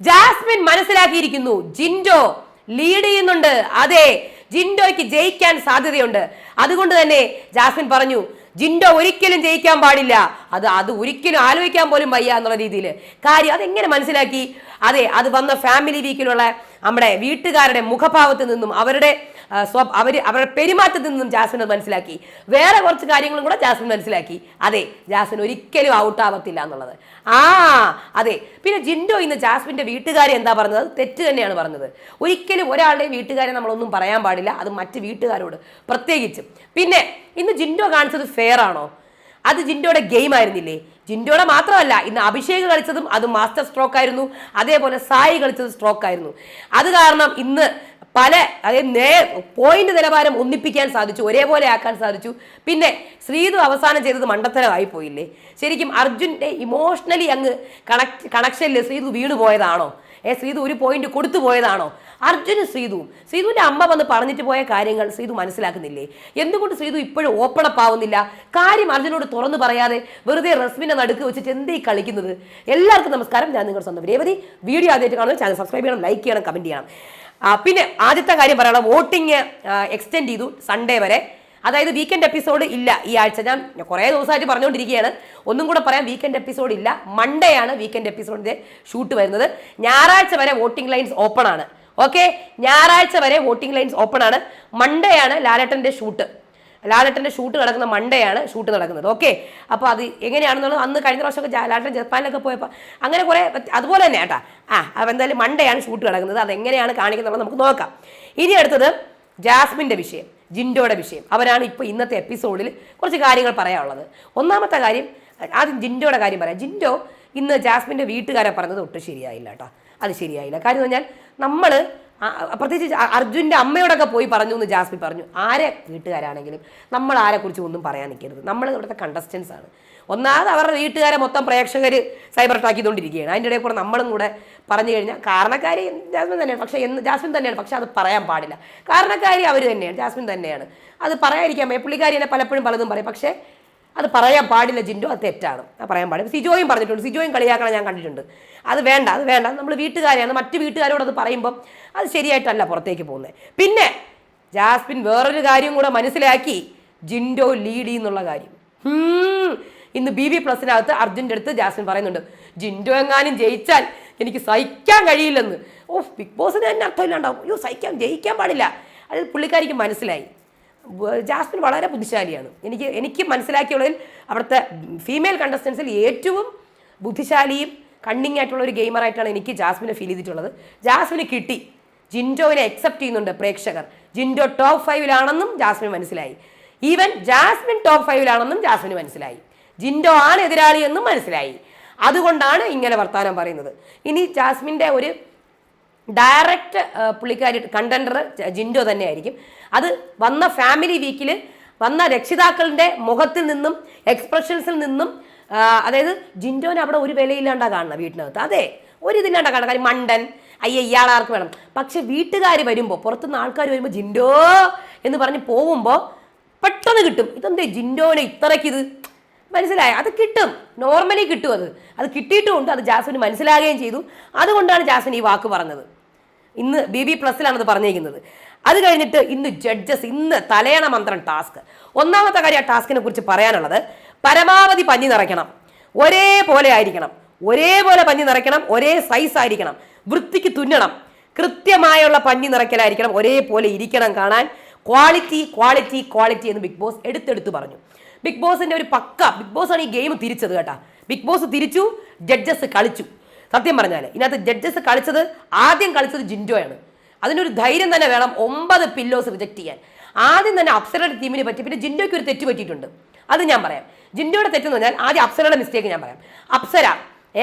Jasmine മനസ്സിലാക്കിയിരിക്കുന്നു. Jinto lead ചെയ്യുന്നുണ്ട്. അതെ ജിൻഡോയ്ക്ക് ജയിക്കാൻ സാധ്യതയുണ്ട്. അതുകൊണ്ട് തന്നെ ജാസ്മിൻ പറഞ്ഞു ജിൻഡോ ഒരിക്കലും ജയിക്കാൻ പാടില്ല. അത് അത് ഒരിക്കലും ആലോചിക്കാൻ പോലും വയ്യ എന്നുള്ള രീതിയിൽ കാര്യം അതെങ്ങനെ മനസ്സിലാക്കി? അതെ അത് വന്ന ഫാമിലി വീക്കിലുള്ള നമ്മുടെ വീട്ടുകാരുടെ മുഖഭാവത്തിൽ നിന്നും അവരുടെ അവർ അവരുടെ പെരുമാറ്റത്തിൽ നിന്നും ജാസ്മിൻ അത് മനസ്സിലാക്കി. വേറെ കുറച്ച് കാര്യങ്ങളും കൂടെ ജാസ്മിൻ മനസ്സിലാക്കി. അതെ ജാസ്മിൻ ഒരിക്കലും ഔട്ട് ആവത്തില്ല എന്നുള്ളത്. ആ അതെ. പിന്നെ ജിൻഡോ ഇന്ന് ജാസ്മിന്റെ വീട്ടുകാരെ എന്താ പറഞ്ഞത്? തെറ്റ് തന്നെയാണ് പറഞ്ഞത്. ഒരിക്കലും ഒരാളുടെയും വീട്ടുകാരെ നമ്മളൊന്നും പറയാൻ പാടില്ല. അത് മറ്റ് വീട്ടുകാരോട് പ്രത്യേകിച്ചും. പിന്നെ ഇന്ന് ജിൻഡോ കാണിച്ചത് ഫെയർ ആണോ? അത് ജിൻഡോയുടെ ഗെയിം ആയിരുന്നില്ലേ? ജിൻഡോയുടെ മാത്രമല്ല ഇന്ന് അഭിഷേക് കളിച്ചതും അത് മാസ്റ്റർ സ്ട്രോക്ക് ആയിരുന്നു. അതേപോലെ സായി കളിച്ചത് സ്ട്രോക്ക് ആയിരുന്നു. അത് കാരണം ഇന്ന് പല അതായത് നേ പോയിന്റ് നിലവാരം ഒന്നിപ്പിക്കാൻ സാധിച്ചു ഒരേപോലെ ആക്കാൻ സാധിച്ചു. പിന്നെ ശ്രീതു അവസാനം ചെയ്തത് മണ്ടത്തരമായി പോയില്ലേ? ശരിക്കും അർജുന്റെ ഇമോഷണലി അങ്ങ് കണക്ട് കണക്ഷനിൽ ശ്രീതു വീണു പോയതാണോ? ഏ ശ്രീതു ഒരു പോയിന്റ് കൊടുത്തു പോയതാണോ? അർജുനും ശ്രീതുവും. ശ്രീതുവിന്റെ അമ്മ വന്ന് പറഞ്ഞിട്ട് പോയ കാര്യങ്ങൾ ശ്രീതു മനസ്സിലാക്കുന്നില്ലേ? എന്തുകൊണ്ട് ശ്രീതു ഇപ്പോഴും ഓപ്പൺ അപ്പ് ആവുന്നില്ല? കാര്യം അർജുനോട് തുറന്നു പറയാതെ വെറുതെ റസ്മിനെ നടുക്ക് വെച്ചിട്ട് എന്തേ കളിക്കുന്നത്? എല്ലാവർക്കും നമസ്കാരം. ഞാൻ നിങ്ങളുടെ സ്വന്തം രേവതി. വീഡിയോ ആദ്യമായിട്ട് കാണുന്നത് ചാനൽ സബ്സ്ക്രൈബ് ചെയ്യണം ലൈക്ക് ചെയ്യണം കമന്റ് ചെയ്യണം. പിന്നെ ആദ്യത്തെ കാര്യം പറയണം വോട്ടിംഗ് എക്സ്റ്റെൻഡ് ചെയ്തു സൺഡേ വരെ. അതായത് വീക്കെൻഡ് എപ്പിസോഡ് ഇല്ല ഈ ആഴ്ച. ഞാൻ കുറേ ദിവസമായിട്ട് പറഞ്ഞുകൊണ്ടിരിക്കുകയാണ്. ഒന്നും കൂടെ പറയാം വീക്കെൻഡ് എപ്പിസോഡ് ഇല്ല. മൺഡേ ആണ് വീക്കെൻഡ് എപ്പിസോഡിന്റെ ഷൂട്ട് വരുന്നത്. ഞായറാഴ്ച വരെ വോട്ടിംഗ് ലൈൻസ് ഓപ്പൺ ആണ്. ഓക്കെ ഞായറാഴ്ച വരെ വോട്ടിംഗ് ലൈൻസ് ഓപ്പൺ ആണ്. മൺഡേ ആണ് ലാലട്ടന്റെ ഷൂട്ട് ലാലട്ടന്റെ ഷൂട്ട് നടക്കുന്ന മണ്ടേയാണ് ഷൂട്ട് നടക്കുന്നത്. ഓക്കെ അപ്പോൾ അത് എങ്ങനെയാണെന്നുള്ളത് അന്ന് കഴിഞ്ഞ പ്രാവശ്യമൊക്കെ ലാലട്ടൻ ജപ്പാനിലൊക്കെ പോയപ്പോൾ അങ്ങനെ കുറേ അതുപോലെ തന്നെ കേട്ടാ. ആ അപ്പോൾ എന്തായാലും മണ്ടേയാണ് ഷൂട്ട് നടക്കുന്നത് അത് എങ്ങനെയാണ് കാണിക്കുന്നത് നമുക്ക് നോക്കാം. ഇനി അടുത്തത് ജാസ്മിന്റെ വിഷയം ജിൻഡോയുടെ വിഷയം. അവരാണ് ഇപ്പോൾ ഇന്നത്തെ എപ്പിസോഡിൽ കുറച്ച് കാര്യങ്ങൾ പറയാനുള്ളത്. ഒന്നാമത്തെ കാര്യം ആദ്യം ജിൻഡോയുടെ കാര്യം പറയാം. ജിൻഡോ ഇന്ന് ജാസ്മിന്റെ വീട്ടുകാരെ പറഞ്ഞത് ഒട്ടും ശരിയായില്ല കേട്ടോ. അത് ശരിയായില്ല. കാര്യം പറഞ്ഞാൽ നമ്മൾ പ്രത്യേകിച്ച് അർജുന്റെ അമ്മയോടൊക്കെ പോയി പറഞ്ഞു എന്ന് ജാസ്മി പറഞ്ഞു. ആരെ വീട്ടുകാരാണെങ്കിലും നമ്മൾ ആരെക്കുറിച്ച് ഒന്നും പറയാൻ നിൽക്കരുത്. നമ്മൾ ഇവിടുത്തെ കണ്ടസ്റ്റൻസ് ആണ്. ഒന്നാമത് അവരുടെ വീട്ടുകാരെ മൊത്തം പ്രേക്ഷകർ സൈബർ അറ്റാക്കിക്കൊണ്ടിരിക്കുകയാണ് അതിന്റെ ഇടയിൽ കൂടെ നമ്മളും കൂടെ പറഞ്ഞു കഴിഞ്ഞാൽ കാരണക്കാരി ജാസ്മിൻ തന്നെയാണ്. പക്ഷേ എന്ന് ജാസ്മിൻ തന്നെയാണ്. പക്ഷേ അത് പറയാൻ പാടില്ല. കാരണക്കാരി അവർ തന്നെയാണ്. ജാസ്മിൻ തന്നെയാണ്. അത് പറയാതിരിക്കാൻ. പുള്ളിക്കാരി എന്നെ പലപ്പോഴും പലതും പറയും. പക്ഷേ അത് പറയാൻ പാടില്ല ജിൻഡോ അത് തെറ്റാണ്. ആ പറയാൻ പാടില്ല. സിജോയും പറഞ്ഞിട്ടുണ്ട്. സിജോയും കളിയാക്കണം ഞാൻ കണ്ടിട്ടുണ്ട്. അത് വേണ്ട അത് വേണ്ട. നമ്മൾ വീട്ടുകാരെയാണ്. മറ്റ് വീട്ടുകാരോട് അത് പറയുമ്പം അത് ശരിയായിട്ടല്ല പുറത്തേക്ക് പോകുന്നത്. പിന്നെ ജാസ്മിൻ വേറൊരു കാര്യം കൂടെ മനസ്സിലാക്കി. ജിൻഡോ ലീഡി എന്നുള്ള കാര്യം. ഇന്ന് ബി ബി പ്ലസിനകത്ത് അർജുന്റെ അടുത്ത് ജാസ്മിൻ പറയുന്നുണ്ട്. ജിൻഡോ എങ്ങാനും ജയിച്ചാൽ എനിക്ക് സഹിക്കാൻ കഴിയില്ലെന്ന്. ഓ ബിഗ് ബോസിന് തന്നെ അർത്ഥമില്ലാണ്ടാവും. അയ്യോ സഹിക്കാൻ ജയിക്കാൻ പാടില്ല. അത് പുള്ളിക്കാരിക്ക് മനസ്സിലായി. ജാസ്മിൻ വളരെ ബുദ്ധിശാലിയാണ്. എനിക്ക് എനിക്ക് മനസ്സിലാക്കിയുള്ളതിൽ അവിടുത്തെ ഫീമെയിൽ കണ്ടസ്റ്റൻസിൽ ഏറ്റവും ബുദ്ധിശാലിയും കണ്ണിങ് ആയിട്ടുള്ള ഒരു ഗെയിമറായിട്ടാണ് എനിക്ക് ജാസ്മിനെ ഫീൽ ചെയ്തിട്ടുള്ളത്. ജാസ്മിന് കിട്ടി. ജിൻഡോവിനെ അക്സെപ്റ്റ് ചെയ്യുന്നുണ്ട് പ്രേക്ഷകർ. ജിൻഡോ ടോപ്പ് ഫൈവിലാണെന്നും ജാസ്മിൻ മനസ്സിലായി. ഈവൻ ജാസ്മിൻ ടോപ്പ് ഫൈവിലാണെന്നും ജാസ്മിന് മനസ്സിലായി. ജിൻഡോ ആണ് എതിരാളി എന്നും മനസ്സിലായി. അതുകൊണ്ടാണ് ഇങ്ങനെ വർത്തമാനം പറയുന്നത്. ഇനി ജാസ്മിന്റെ ഒരു ഡയറക്റ്റ് പുള്ളിക്കാരി കണ്ടൻഡർ ജിൻഡോ തന്നെയായിരിക്കും. അത് വന്ന ഫാമിലി വീക്കിൽ വന്ന രക്ഷിതാക്കളുടെ മുഖത്തിൽ നിന്നും എക്സ്പ്രഷൻസിൽ നിന്നും അതായത് ജിൻഡോനെ അവിടെ ഒരു വിലയില്ലാണ്ടാ കാണുന്നത് വീട്ടിനകത്ത്. അതെ ഒരു ഇതില്ലാണ്ടാ കാണുന്നത് കാര്യം മണ്ടൻ അയ്യ ഇയാളാർക്ക് വേണം? പക്ഷെ വീട്ടുകാർ വരുമ്പോൾ പുറത്തുനിന്ന് ആൾക്കാർ വരുമ്പോൾ ജിൻഡോ എന്ന് പറഞ്ഞ് പോകുമ്പോൾ പെട്ടെന്ന് കിട്ടും. ഇതെന്തേ ജിൻഡോനെ ഇത്രയ്ക്ക് ഇത് മനസ്സിലായ? അത് കിട്ടും. നോർമലി കിട്ടും അത്. അത് കിട്ടിയിട്ടുമുണ്ട്. അത് ജാസ്മിന് മനസ്സിലാകുകയും ചെയ്തു. അതുകൊണ്ടാണ് ജാസ്മിൻ ഈ വാക്ക് പറഞ്ഞത്. ഇന്ന് ബി ബി പ്ലസിലാണത് പറഞ്ഞിരിക്കുന്നത്. അത് കഴിഞ്ഞിട്ട് ഇന്ന് ജഡ്ജസ് ഇന്ന് തലയണ മന്ത്രം ടാസ്ക്. ഒന്നാമത്തെ കാര്യം ആ ടാസ്കിനെ കുറിച്ച് പറയാനുള്ളത് പരമാവധി പഞ്ഞി നിറയ്ക്കണം. ഒരേപോലെ ആയിരിക്കണം. ഒരേപോലെ പഞ്ഞി നിറയ്ക്കണം ഒരേ സൈസ് ആയിരിക്കണം. വൃത്തിക്ക് തുന്നണം. കൃത്യമായുള്ള പഞ്ഞി നിറയ്ക്കലായിരിക്കണം. ഒരേപോലെ ഇരിക്കണം കാണാൻ. ക്വാളിറ്റി ക്വാളിറ്റി ക്വാളിറ്റി എന്ന് ബിഗ് ബോസ് എടുത്തെടുത്ത് പറഞ്ഞു. ബിഗ് ബോസിന്റെ ഒരു പക്ക ബിഗ് ബോസ് ആണ് ഈ ഗെയിം തിരിച്ചത് കേട്ടാ. ബിഗ് ബോസ് തിരിച്ചു ജഡ്ജസ് കളിച്ചു. സത്യം പറഞ്ഞാൽ ഇതിനകത്ത് ജഡ്ജസ് കളിച്ചത് ആദ്യം കളിച്ചത് ജിൻഡോയാണ്. അതിനൊരു ധൈര്യം തന്നെ വേണം ഒമ്പത് പില്ലോസ് റിജക്ട് ചെയ്യാൻ. ആദ്യം തന്നെ അപ്സരയുടെ ടീമിനെ പറ്റി പിന്നെ ജിൻഡോയ്ക്ക് ഒരു തെറ്റ് പറ്റിയിട്ടുണ്ട്. അത് ഞാൻ പറയാം. ജിൻഡോയുടെ തെറ്റെന്ന് പറഞ്ഞാൽ ആദ്യം അപ്സരയുടെ മിസ്റ്റേക്ക് ഞാൻ പറയാം. അപ്സര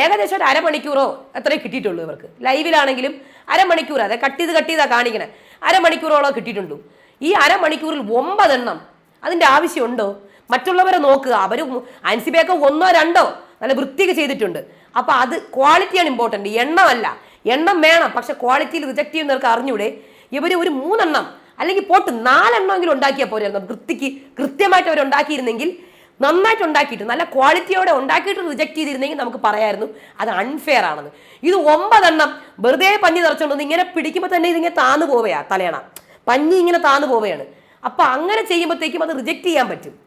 ഏകദേശം ഒരു അരമണിക്കൂറോ അത്രേ കിട്ടിയിട്ടുള്ളൂ ഇവർക്ക്. ലൈവിലാണെങ്കിലും അരമണിക്കൂർ അതെ കട്ട് ചെയ്ത് കട്ട് ചെയ്താ കാണിക്കണേ. അരമണിക്കൂറോളം കിട്ടിയിട്ടുള്ളൂ ഈ അരമണിക്കൂറിൽ ഒമ്പതെണ്ണം അതിന്റെ ആവശ്യമുണ്ടോ? മറ്റുള്ളവരെ നോക്കുക. അവർ അൻസിബയൊക്കെ ഒന്നോ രണ്ടോ നല്ല വൃത്തിയൊക്കെ ചെയ്തിട്ടുണ്ട്. അപ്പോൾ അത് ക്വാളിറ്റിയാണ് ഇമ്പോർട്ടന്റ് എണ്ണമല്ല. എണ്ണം വേണം. പക്ഷെ ക്വാളിറ്റിയിൽ റിജക്ട് ചെയ്യുന്നവർക്ക് അറിഞ്ഞൂടെ? ഇവർ ഒരു മൂന്നെണ്ണം അല്ലെങ്കിൽ പോട്ട് നാലെണ്ണമെങ്കിലും ഉണ്ടാക്കിയാൽ പോരായിരുന്നു വൃത്തിക്ക് കൃത്യമായിട്ട് അവർ ഉണ്ടാക്കിയിരുന്നെങ്കിൽ നന്നായിട്ട് ഉണ്ടാക്കിയിട്ട് നല്ല ക്വാളിറ്റിയോടെ ഉണ്ടാക്കിയിട്ട് റിജക്ട് ചെയ്തിരുന്നെങ്കിൽ നമുക്ക് പറയായിരുന്നു അത് അൺഫെയർ ആണെന്ന്. ഇത് ഒമ്പതെണ്ണം വെറുതെ പഞ്ഞി നിറച്ചുകൊണ്ട് ഇങ്ങനെ പിടിക്കുമ്പോൾ തന്നെ ഇതിങ്ങനെ താന്നു പോവുകയാണ് തലയണ. പഞ്ഞി ഇങ്ങനെ താന്നു പോവുകയാണ്. അപ്പോൾ അങ്ങനെ ചെയ്യുമ്പോഴത്തേക്കും അത് റിജക്ട് ചെയ്യാൻ പറ്റും.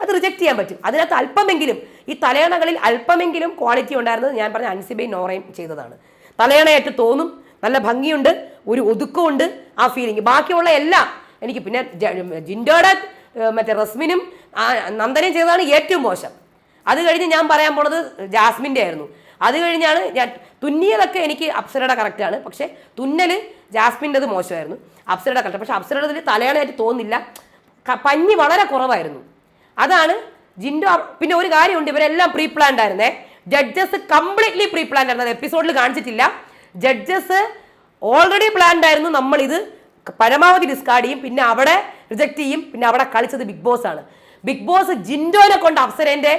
അത് റിജക്റ്റ് ചെയ്യാൻ പറ്റും. അതിനകത്ത് അല്പമെങ്കിലും ഈ തലയണകളിൽ അല്പമെങ്കിലും ക്വാളിറ്റി ഉണ്ടായിരുന്നത് ഞാൻ പറഞ്ഞ അൻസിബയും നോറയും ചെയ്തതാണ്. തലയണയായിട്ട് തോന്നും നല്ല ഭംഗിയുണ്ട് ഒരു ഒതുക്കമുണ്ട് ആ ഫീലിംഗ് ബാക്കിയുള്ള എല്ലാം എനിക്ക് പിന്നെ ജിൻഡോയുടെ മറ്റേ റസ്മിനും നന്ദനയും ചെയ്തതാണ് ഏറ്റവും മോശം. അത് കഴിഞ്ഞ് ഞാൻ പറയാൻ പോണത് ജാസ്മിന്റെ ആയിരുന്നു. അത് കഴിഞ്ഞാണ് ഞാൻ തുന്നിയതൊക്കെ എനിക്ക് അപ്സരയുടെ കറക്റ്റാണ് പക്ഷേ തുന്നൽ ജാസ്മിന്റെത് മോശമായിരുന്നു. അപ്സരയുടെ കറക്റ്റ് പക്ഷേ അപ്സരയുടെ തലയണയായിട്ട് തോന്നില്ല പഞ്ഞി വളരെ കുറവായിരുന്നു. അതാണ് ജിൻഡോ പിന്നെ ഒരു കാര്യമുണ്ട് ഇവരെല്ലാം പ്രീ പ്ലാൻഡ് ആയിരുന്നേ. ജഡ്ജസ് കംപ്ലീറ്റ്ലി പ്രീ പ്ലാൻഡ് ആയിരുന്നു എപ്പിസോഡിൽ കാണിച്ചിട്ടില്ല. ജഡ്ജസ് ഓൾറെഡി പ്ലാൻഡ് ആയിരുന്നു നമ്മളിത് പരമാവധി ഡിസ്കാർഡ് ചെയ്യും പിന്നെ അവിടെ റിജക്റ്റ് ചെയ്യും പിന്നെ അവിടെ കളിച്ചത് ബിഗ് ബോസ് ആണ്. ബിഗ് ബോസ് ജിൻഡോനെ കൊണ്ട് അപ്സരന്റെ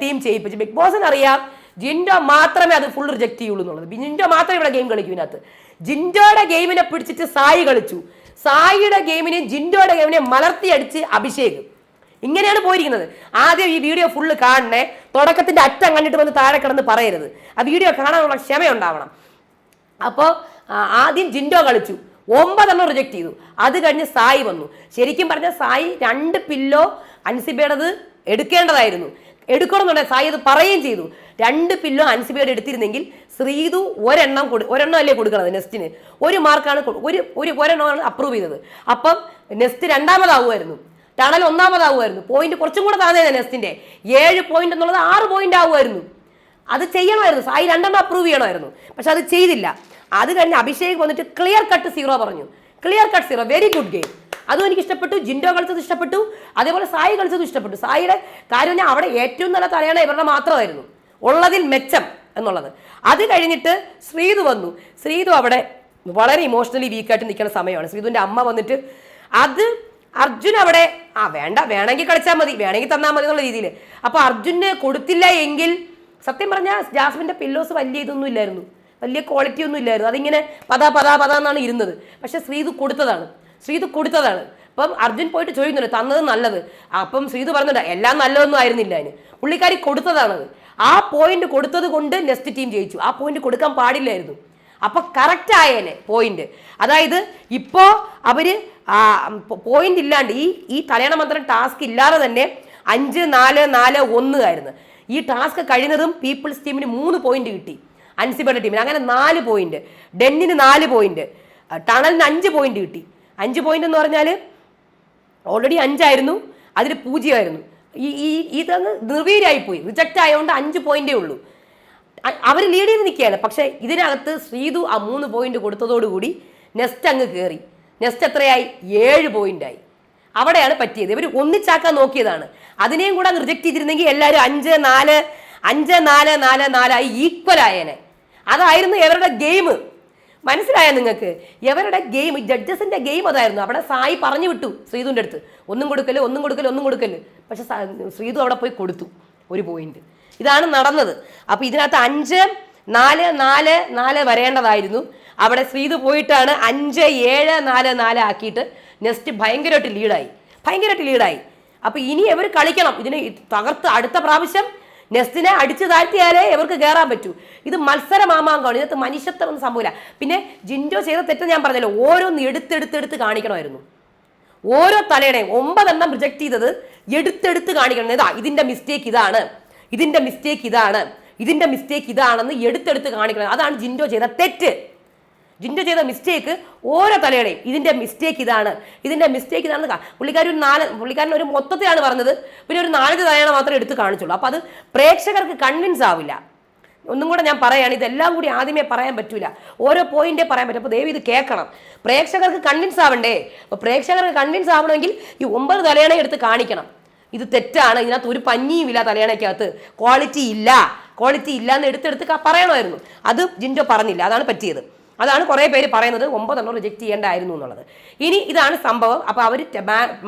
ടീം ചെയ്യിപ്പിച്ചു. ബിഗ് ബോസ് എന്നറിയാം ജിൻഡോ മാത്രമേ അത് ഫുൾ റിജക്റ്റ് ചെയ്യുള്ളൂ എന്നുള്ളത്. ജിൻഡോ മാത്രമേ ഇവിടെ ഗെയിം കളിക്കൂ ഇതിനകത്ത്. ജിൻഡോയുടെ ഗെയിമിനെ പിടിച്ചിട്ട് സായി കളിച്ചു. സായിയുടെ ഗെയിമിനെ ജിൻഡോയുടെ ഗെയിമിനെ മലർത്തി അടിച്ച് അഭിഷേക്. ഇങ്ങനെയാണ് പോയിരിക്കുന്നത്. ആദ്യം ഈ വീഡിയോ ഫുള്ള് കാണണേ. തുടക്കത്തിന്റെ അറ്റം കണ്ടിട്ട് വന്ന് താഴെ കിടന്ന് പറയരുത്. ആ വീഡിയോ കാണാനുള്ള ക്ഷമയുണ്ടാവണം. അപ്പോൾ ആദ്യം ജിൻഡോ കളിച്ചു. ഒമ്പതെണ്ണം റിജക്ട് ചെയ്തു. അത് കഴിഞ്ഞ് സായി വന്നു. ശരിക്കും പറഞ്ഞാൽ സായി രണ്ട് പില്ലോ അൻസിബയുടേത് എടുക്കേണ്ടതായിരുന്നു. എടുക്കണമെന്നുണ്ടെങ്കിൽ സായി അത് പറയുകയും ചെയ്തു. രണ്ട് പില്ലോ അൻസിബയുടെ എടുത്തിരുന്നെങ്കിൽ ശ്രീതു ഒരെണ്ണം കൊടു ഒരെണ്ണം അല്ലേ കൊടുക്കണത് നെസ്റ്റിന്? ഒരു മാർക്കാണ് ഒരു ഒരു ഒരെണ്ണമാണ് അപ്രൂവ് ചെയ്തത്. അപ്പം നെസ്റ്റ് രണ്ടാമതാവുമായിരുന്നു. ടണൽ ഒന്നാമതാവുമായിരുന്നു. പോയിന്റ് കുറച്ചും കൂടെ താഴ്ന്നേ നെസ്റ്റിന്റെ ഏഴ് പോയിന്റ് എന്നുള്ളത് ആറ് പോയിന്റ് ആവുമായിരുന്നു. അത് ചെയ്യണമായിരുന്നു. സായി രണ്ടെണ്ണം അപ്രൂവ് ചെയ്യണമായിരുന്നു. പക്ഷെ അത് ചെയ്തില്ല. അത് കഴിഞ്ഞ് അഭിഷേക് വന്നിട്ട് ക്ലിയർ കട്ട് സീറോ പറഞ്ഞു. Clear cut zero very good game അതും എനിക്ക് ഇഷ്ടപ്പെട്ടു. ജിൻഡോ കളിച്ചത് ഇഷ്ടപ്പെട്ടു. അതേപോലെ സായി കളിച്ചത് ഇഷ്ടപ്പെട്ടു. സായിയുടെ കാര്യം പറഞ്ഞാൽ അവിടെ ഏറ്റവും നല്ല തലയാണ് ഇവരുടെ മാത്രമായിരുന്നു. ഉള്ളതിൽ മെച്ചം എന്നുള്ളത്. അത് കഴിഞ്ഞിട്ട് ശ്രീതു വന്നു. ശ്രീതു അവിടെ വളരെ ഇമോഷണലി വീക്കായിട്ട് നിൽക്കുന്ന സമയമാണ്. ശ്രീതുവിന്റെ അമ്മ വന്നിട്ട് അത് അർജുൻ അവിടെ ആ വേണ്ട വേണമെങ്കിൽ കളിച്ചാൽ മതി വേണമെങ്കിൽ തന്നാൽ മതി എന്നുള്ള രീതിയിൽ അപ്പോൾ അർജുന് കൊടുത്തില്ല എങ്കിൽ സത്യം പറഞ്ഞാൽ ജാസ്മിന്റെ പില്ലോസ് വലിയ ഇതൊന്നും ഇല്ലായിരുന്നു. വലിയ ക്വാളിറ്റി ഒന്നും ഇല്ലായിരുന്നു. അതിങ്ങനെ പതാ പതാ പതാ എന്നാണ് ഇരുന്നത്. പക്ഷെ ശ്രീതു കൊടുത്തതാണ്. ശ്രീതു കൊടുത്തതാണ്. അപ്പം അർജുൻ പോയിട്ട് ചോദിക്കുന്നുണ്ട് തന്നത് നല്ലത്. അപ്പം ശ്രീതു പറഞ്ഞിട്ട് എല്ലാം നല്ലതൊന്നും ആയിരുന്നില്ല അതിന്. പുള്ളിക്കാരി കൊടുത്തതാണത്. ആ പോയിന്റ് കൊടുത്തത് കൊണ്ട് നെക്സ്റ്റ് ടീം ജയിച്ചു. ആ പോയിന്റ് കൊടുക്കാൻ പാടില്ലായിരുന്നു. അപ്പൊ കറക്റ്റ് ആയേനെ പോയിന്റ് അതായത് ഇപ്പോ അവർ പോയിന്റ് ഇല്ലാണ്ട് ഈ ഈ തലയണ മന്ത്രം ടാസ്ക് ഇല്ലാതെ തന്നെ അഞ്ച് നാല് നാല് ഒന്ന് ആയിരുന്നു. ഈ ടാസ്ക് കഴിഞ്ഞതും പീപ്പിൾസ് ടീമിന് മൂന്ന് പോയിന്റ് കിട്ടി. അൻസിബയുടെ ടീമിന് അങ്ങനെ നാല് പോയിന്റ് ഡെന്നിന് നാല് പോയിന്റ് ടണലിന് അഞ്ച് പോയിന്റ് കിട്ടി. അഞ്ച് പോയിന്റ് എന്ന് പറഞ്ഞാൽ ഓൾറെഡി അഞ്ചായിരുന്നു അതിൽ പൂജ്യമായിരുന്നു. ഈ ഈ ഇതങ്ങ് പോയി. റിജക്റ്റ് ആയതുകൊണ്ട് അഞ്ച് പോയിന്റേ ഉള്ളൂ. അവർ ലീഡ് ചെയ്ത് നിൽക്കുകയാണ് പക്ഷേ ഇതിനകത്ത് ശ്രീതു ആ മൂന്ന് പോയിന്റ് കൊടുത്തതോടുകൂടി നെസ്റ്റ് അങ്ങ് കയറി നെസ്റ്റ് എത്രയായി? ഏഴ് പോയിന്റായി അവിടെയാണ് പറ്റിയത്. ഇവർ ഒന്നിച്ചാക്കാൻ നോക്കിയതാണ്. അതിനെയും കൂടെ അങ്ങ് റിജക്ട് ചെയ്തിരുന്നെങ്കിൽ എല്ലാവരും അഞ്ച് നാല് അഞ്ച് നാല് നാല് നാലായി ഈക്വൽ ആയേനെ. അതായിരുന്നു ഇവരുടെ ഗെയിം മനസ്സിലായ നിങ്ങൾക്ക്? ഇവരുടെ ഗെയിം ജഡ്ജസിന്റെ ഗെയിം അതായിരുന്നു. അവിടെ സായി പറഞ്ഞു വിട്ടു ശ്രീതുവിന്റെ അടുത്ത്. ഒന്നും കൊടുക്കൽ ഒന്നും കൊടുക്കൽ ഒന്നും കൊടുക്കൽ. പക്ഷെ ശ്രീതു അവിടെ പോയി കൊടുത്തു ഒരു പോയിന്റ് ഇതാണ് നടന്നത്. അപ്പൊ ഇതിനകത്ത് അഞ്ച് നാല് നാല് നാല് വരേണ്ടതായിരുന്നു. അവിടെ ശ്രീത് പോയിട്ടാണ് അഞ്ച് ഏഴ് നാല് നാല് ആക്കിയിട്ട് നെക്സ്റ്റ് ഭയങ്കരമായിട്ട് ലീഡായി. ഭയങ്കരമായിട്ട് ലീഡായി. അപ്പൊ ഇനി ഇവർ കളിക്കണം. ഇതിനെ തകർത്ത് അടുത്ത പ്രാവശ്യം നെസ്റ്റിനെ അടിച്ചു താഴ്ത്തിയാലേ ഇവർക്ക് കയറാൻ പറ്റൂ. ഇത് മത്സരമാമാങ്കമാണ് ഇതിനകത്ത് മനുഷ്യത്വം ഒന്നും സംഭവില്ല പിന്നെ ജിൻഡോ ചെയ്ത തെറ്റ് ഞാൻ പറഞ്ഞല്ലോ. ഓരോന്ന് എടുത്തെടുത്തെടുത്ത് കാണിക്കണമായിരുന്നു. ഓരോ തലയുടെയും ഒമ്പതെണ്ണം റിജക്ട് ചെയ്തത് എടുത്തെടുത്ത് കാണിക്കണം. ഇതാ ഇതിന്റെ മിസ്റ്റേക്ക് ഇതാണ്. ഇതിന്റെ മിസ്റ്റേക്ക് ഇതാണ്. ഇതിന്റെ മിസ്റ്റേക്ക് ഇതാണെന്ന് എടുത്തെടുത്ത് കാണിക്കണം. അതാണ് ജിൻഡോ ചെയ്ത തെറ്റ്. ജിൻഡോ ചെയ്ത മിസ്റ്റേക്ക് ഓരോ തലയുടെയും ഇതിന്റെ മിസ്റ്റേക്ക് ഇതാണ്. ഇതിന്റെ മിസ്റ്റേക്ക് ഇതാണെന്ന് പുള്ളിക്കാരി ഒരു നാല് പുള്ളിക്കാരൻ ഒരു മൊത്തത്തിലാണ് പറഞ്ഞത്. പിന്നെ ഒരു നാലഞ്ച് തലയാണ് മാത്രമേ എടുത്ത് കാണിച്ചുള്ളൂ. അപ്പോൾ അത് പ്രേക്ഷകർക്ക് കൺവിൻസ് ആവില്ല. ഒന്നും കൂടെ ഞാൻ പറയാണ് ഇതെല്ലാം കൂടി ആദ്യമേ പറയാൻ പറ്റൂല. ഓരോ പോയിന്റേ പറയാൻ പറ്റും. അപ്പോൾ ദയവ് ഇത് കേൾക്കണം. പ്രേക്ഷകർക്ക് കൺവിൻസ് ആവണ്ടേ? അപ്പോൾ പ്രേക്ഷകർക്ക് കൺവിൻസ് ആവണമെങ്കിൽ ഈ ഒമ്പത് തലയണ എടുത്ത് കാണിക്കണം. ഇത് തെറ്റാണ്. ഇതിനകത്ത് ഒരു പഞ്ഞിയും ഇല്ല തലയണയ്ക്കകത്ത്. ക്വാളിറ്റി ഇല്ല. ക്വാളിറ്റി ഇല്ല എന്ന് എടുത്തെടുത്ത് പറയണമായിരുന്നു. അത് ജിൻജോ പറഞ്ഞില്ല. അതാണ് പറ്റിയത്. അതാണ് കുറേ പേര് പറയുന്നത് ഒമ്പതെണ്ണം റിജക്റ്റ് ചെയ്യേണ്ടായിരുന്നു എന്നുള്ളത്. ഇനി ഇതാണ് സംഭവം. അപ്പോൾ അവർ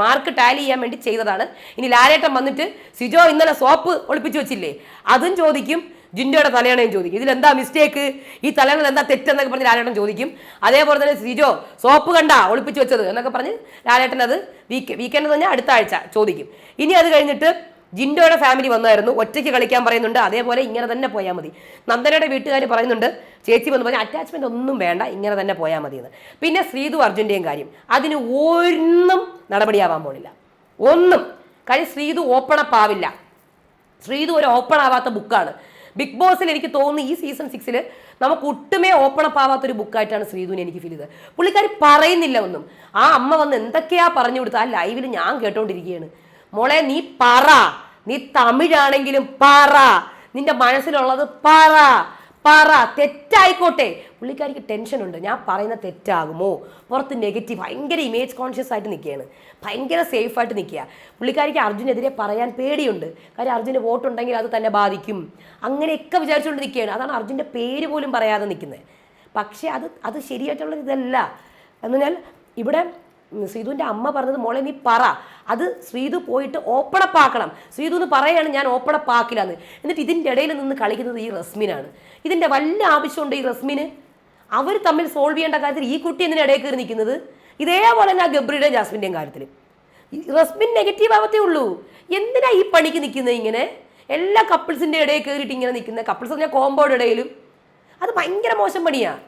മാർക്ക് ടാലി ചെയ്യാൻ വേണ്ടി ചെയ്തതാണ്. ഇനി ലാലേട്ടൻ വന്നിട്ട് സിജോ ഇന്നലെ സോപ്പ് ഒളിപ്പിച്ചു വെച്ചില്ലേ? അതും ചോദിക്കും. ജിൻഡോയുടെ തലയണയും ചോദിക്കും. ഇതിലെന്താ മിസ്റ്റേക്ക് ഈ തലയണ എന്താ തെറ്റെന്നൊക്കെ പറഞ്ഞ് ലാലേട്ടൻ ചോദിക്കും. അതേപോലെ തന്നെ സിജോ സോപ്പ് കണ്ട ഒളിപ്പിച്ച് വെച്ചത് എന്നൊക്കെ പറഞ്ഞ് ലാലേട്ടൻ അത് വീക്ക് വീക്കെൻഡ് എന്ന് പറഞ്ഞാൽ അടുത്ത ആഴ്ച ചോദിക്കും. ഇനി അത് കഴിഞ്ഞിട്ട് ജിൻഡോയുടെ ഫാമിലി വന്നായിരുന്നു. ഒറ്റയ്ക്ക് കളിക്കാൻ പറയുന്നുണ്ട്. അതേപോലെ ഇങ്ങനെ തന്നെ പോയാൽ മതി. നന്ദനയുടെ വീട്ടുകാർ പറയുന്നുണ്ട്. ചേച്ചി വന്ന് പറഞ്ഞാൽ അറ്റാച്ച്മെന്റ് ഒന്നും വേണ്ട ഇങ്ങനെ തന്നെ പോയാൽ മതി എന്ന് പിന്നെ ശ്രീതു അർജുന്റെയും കാര്യം. അതിന് ഒന്നും നടപടിയാവാൻ പോണില്ല. ഒന്നും. കാര്യം ശ്രീതു ഓപ്പൺ അപ്പ് ആവില്ല. ശ്രീതു ഒരു ഓപ്പൺ ആവാത്ത ബുക്കാണ് ബിഗ് ബോസിൽ എനിക്ക് തോന്നുന്നു ഈ സീസൺ സിക്സിൽ നമുക്ക് ഒട്ടുമേ ഓപ്പൺ അപ്പ് ആവാത്ത ഒരു ബുക്കായിട്ടാണ് ശ്രീധുവിനെ എനിക്ക് ഫീൽ ചെയ്തത്. പുള്ളിക്കാരി പറയുന്നില്ല ഒന്നും. ആ അമ്മ വന്ന് എന്തൊക്കെയാ പറഞ്ഞു കൊടുത്ത ആ ലൈവിൽ ഞാൻ കേട്ടോണ്ടിരിക്കുകയാണ്. മോളെ നീ പറ. നീ തമിഴാണെങ്കിലും പറ. നിന്റെ മനസ്സിലുള്ളത് പറ. പറ. തെറ്റായിക്കോട്ടെ. പുള്ളിക്കാരിക്ക് ടെൻഷൻ ഉണ്ട് ഞാൻ പറയുന്ന തെറ്റാകുമോ? പുറത്ത് നെഗറ്റീവ് ഭയങ്കര ഇമേജ് കോൺഷ്യസ് ആയിട്ട് നിൽക്കുകയാണ്. ഭയങ്കര സേഫ് ആയിട്ട് നിൽക്കുക. പുള്ളിക്കാരിക്ക് അർജുനെതിരെ പറയാൻ പേടിയുണ്ട്. കാര്യം അർജുന് വോട്ടുണ്ടെങ്കിൽ അത് തന്നെ ബാധിക്കും. അങ്ങനെയൊക്കെ വിചാരിച്ചുകൊണ്ട് നിൽക്കുകയാണ്. അതാണ് അർജുന്റെ പേര് പോലും പറയാതെ നിൽക്കുന്നത്. പക്ഷേ അത് അത് ശരിയായിട്ടുള്ള ഇതല്ല. പറഞ്ഞാൽ ഇവിടെ ശ്രീതുവിന്റെ അമ്മ പറഞ്ഞത് മോളെ നീ പറ. അത് ശ്രീതു പോയിട്ട് ഓപ്പണപ്പാക്കണം ശ്രീധു എന്ന് പറയാണ് ഞാൻ ഓപ്പണപ്പാക്കില്ല എന്ന്. എന്നിട്ട് ഇതിന്റെ ഇടയിൽ നിന്ന് കളിക്കുന്നത് ഈ റസ്മിനാണ്. ഇതിന്റെ വല്ല ആവശ്യമുണ്ട് ഈ റസ്മിന്? അവർ തമ്മിൽ സോൾവ് ചെയ്യേണ്ട കാര്യത്തിൽ ഈ കുട്ടി എന്തിനാ ഇടയിൽ കയറി നിൽക്കുന്നത്? ഇതേപോലെ തന്നെ ആ ഗബ്രിയുടെയും ജാസ്മിന്റെയും കാര്യത്തിൽ റസ്മിൻ നെഗറ്റീവ് ആവത്തേ ഉള്ളൂ. എന്തിനാ ഈ പണിക്ക് നിൽക്കുന്നത് ഇങ്ങനെ? എല്ലാ കപ്പിൾസിന്റെ ഇടയിൽ കയറിയിട്ട് ഇങ്ങനെ നിൽക്കുന്നത്? കപ്പിൾസ് പറഞ്ഞാൽ കോമ്പോയുടെ ഇടയിലും. അത് ഭയങ്കര മോശം പണിയാണ്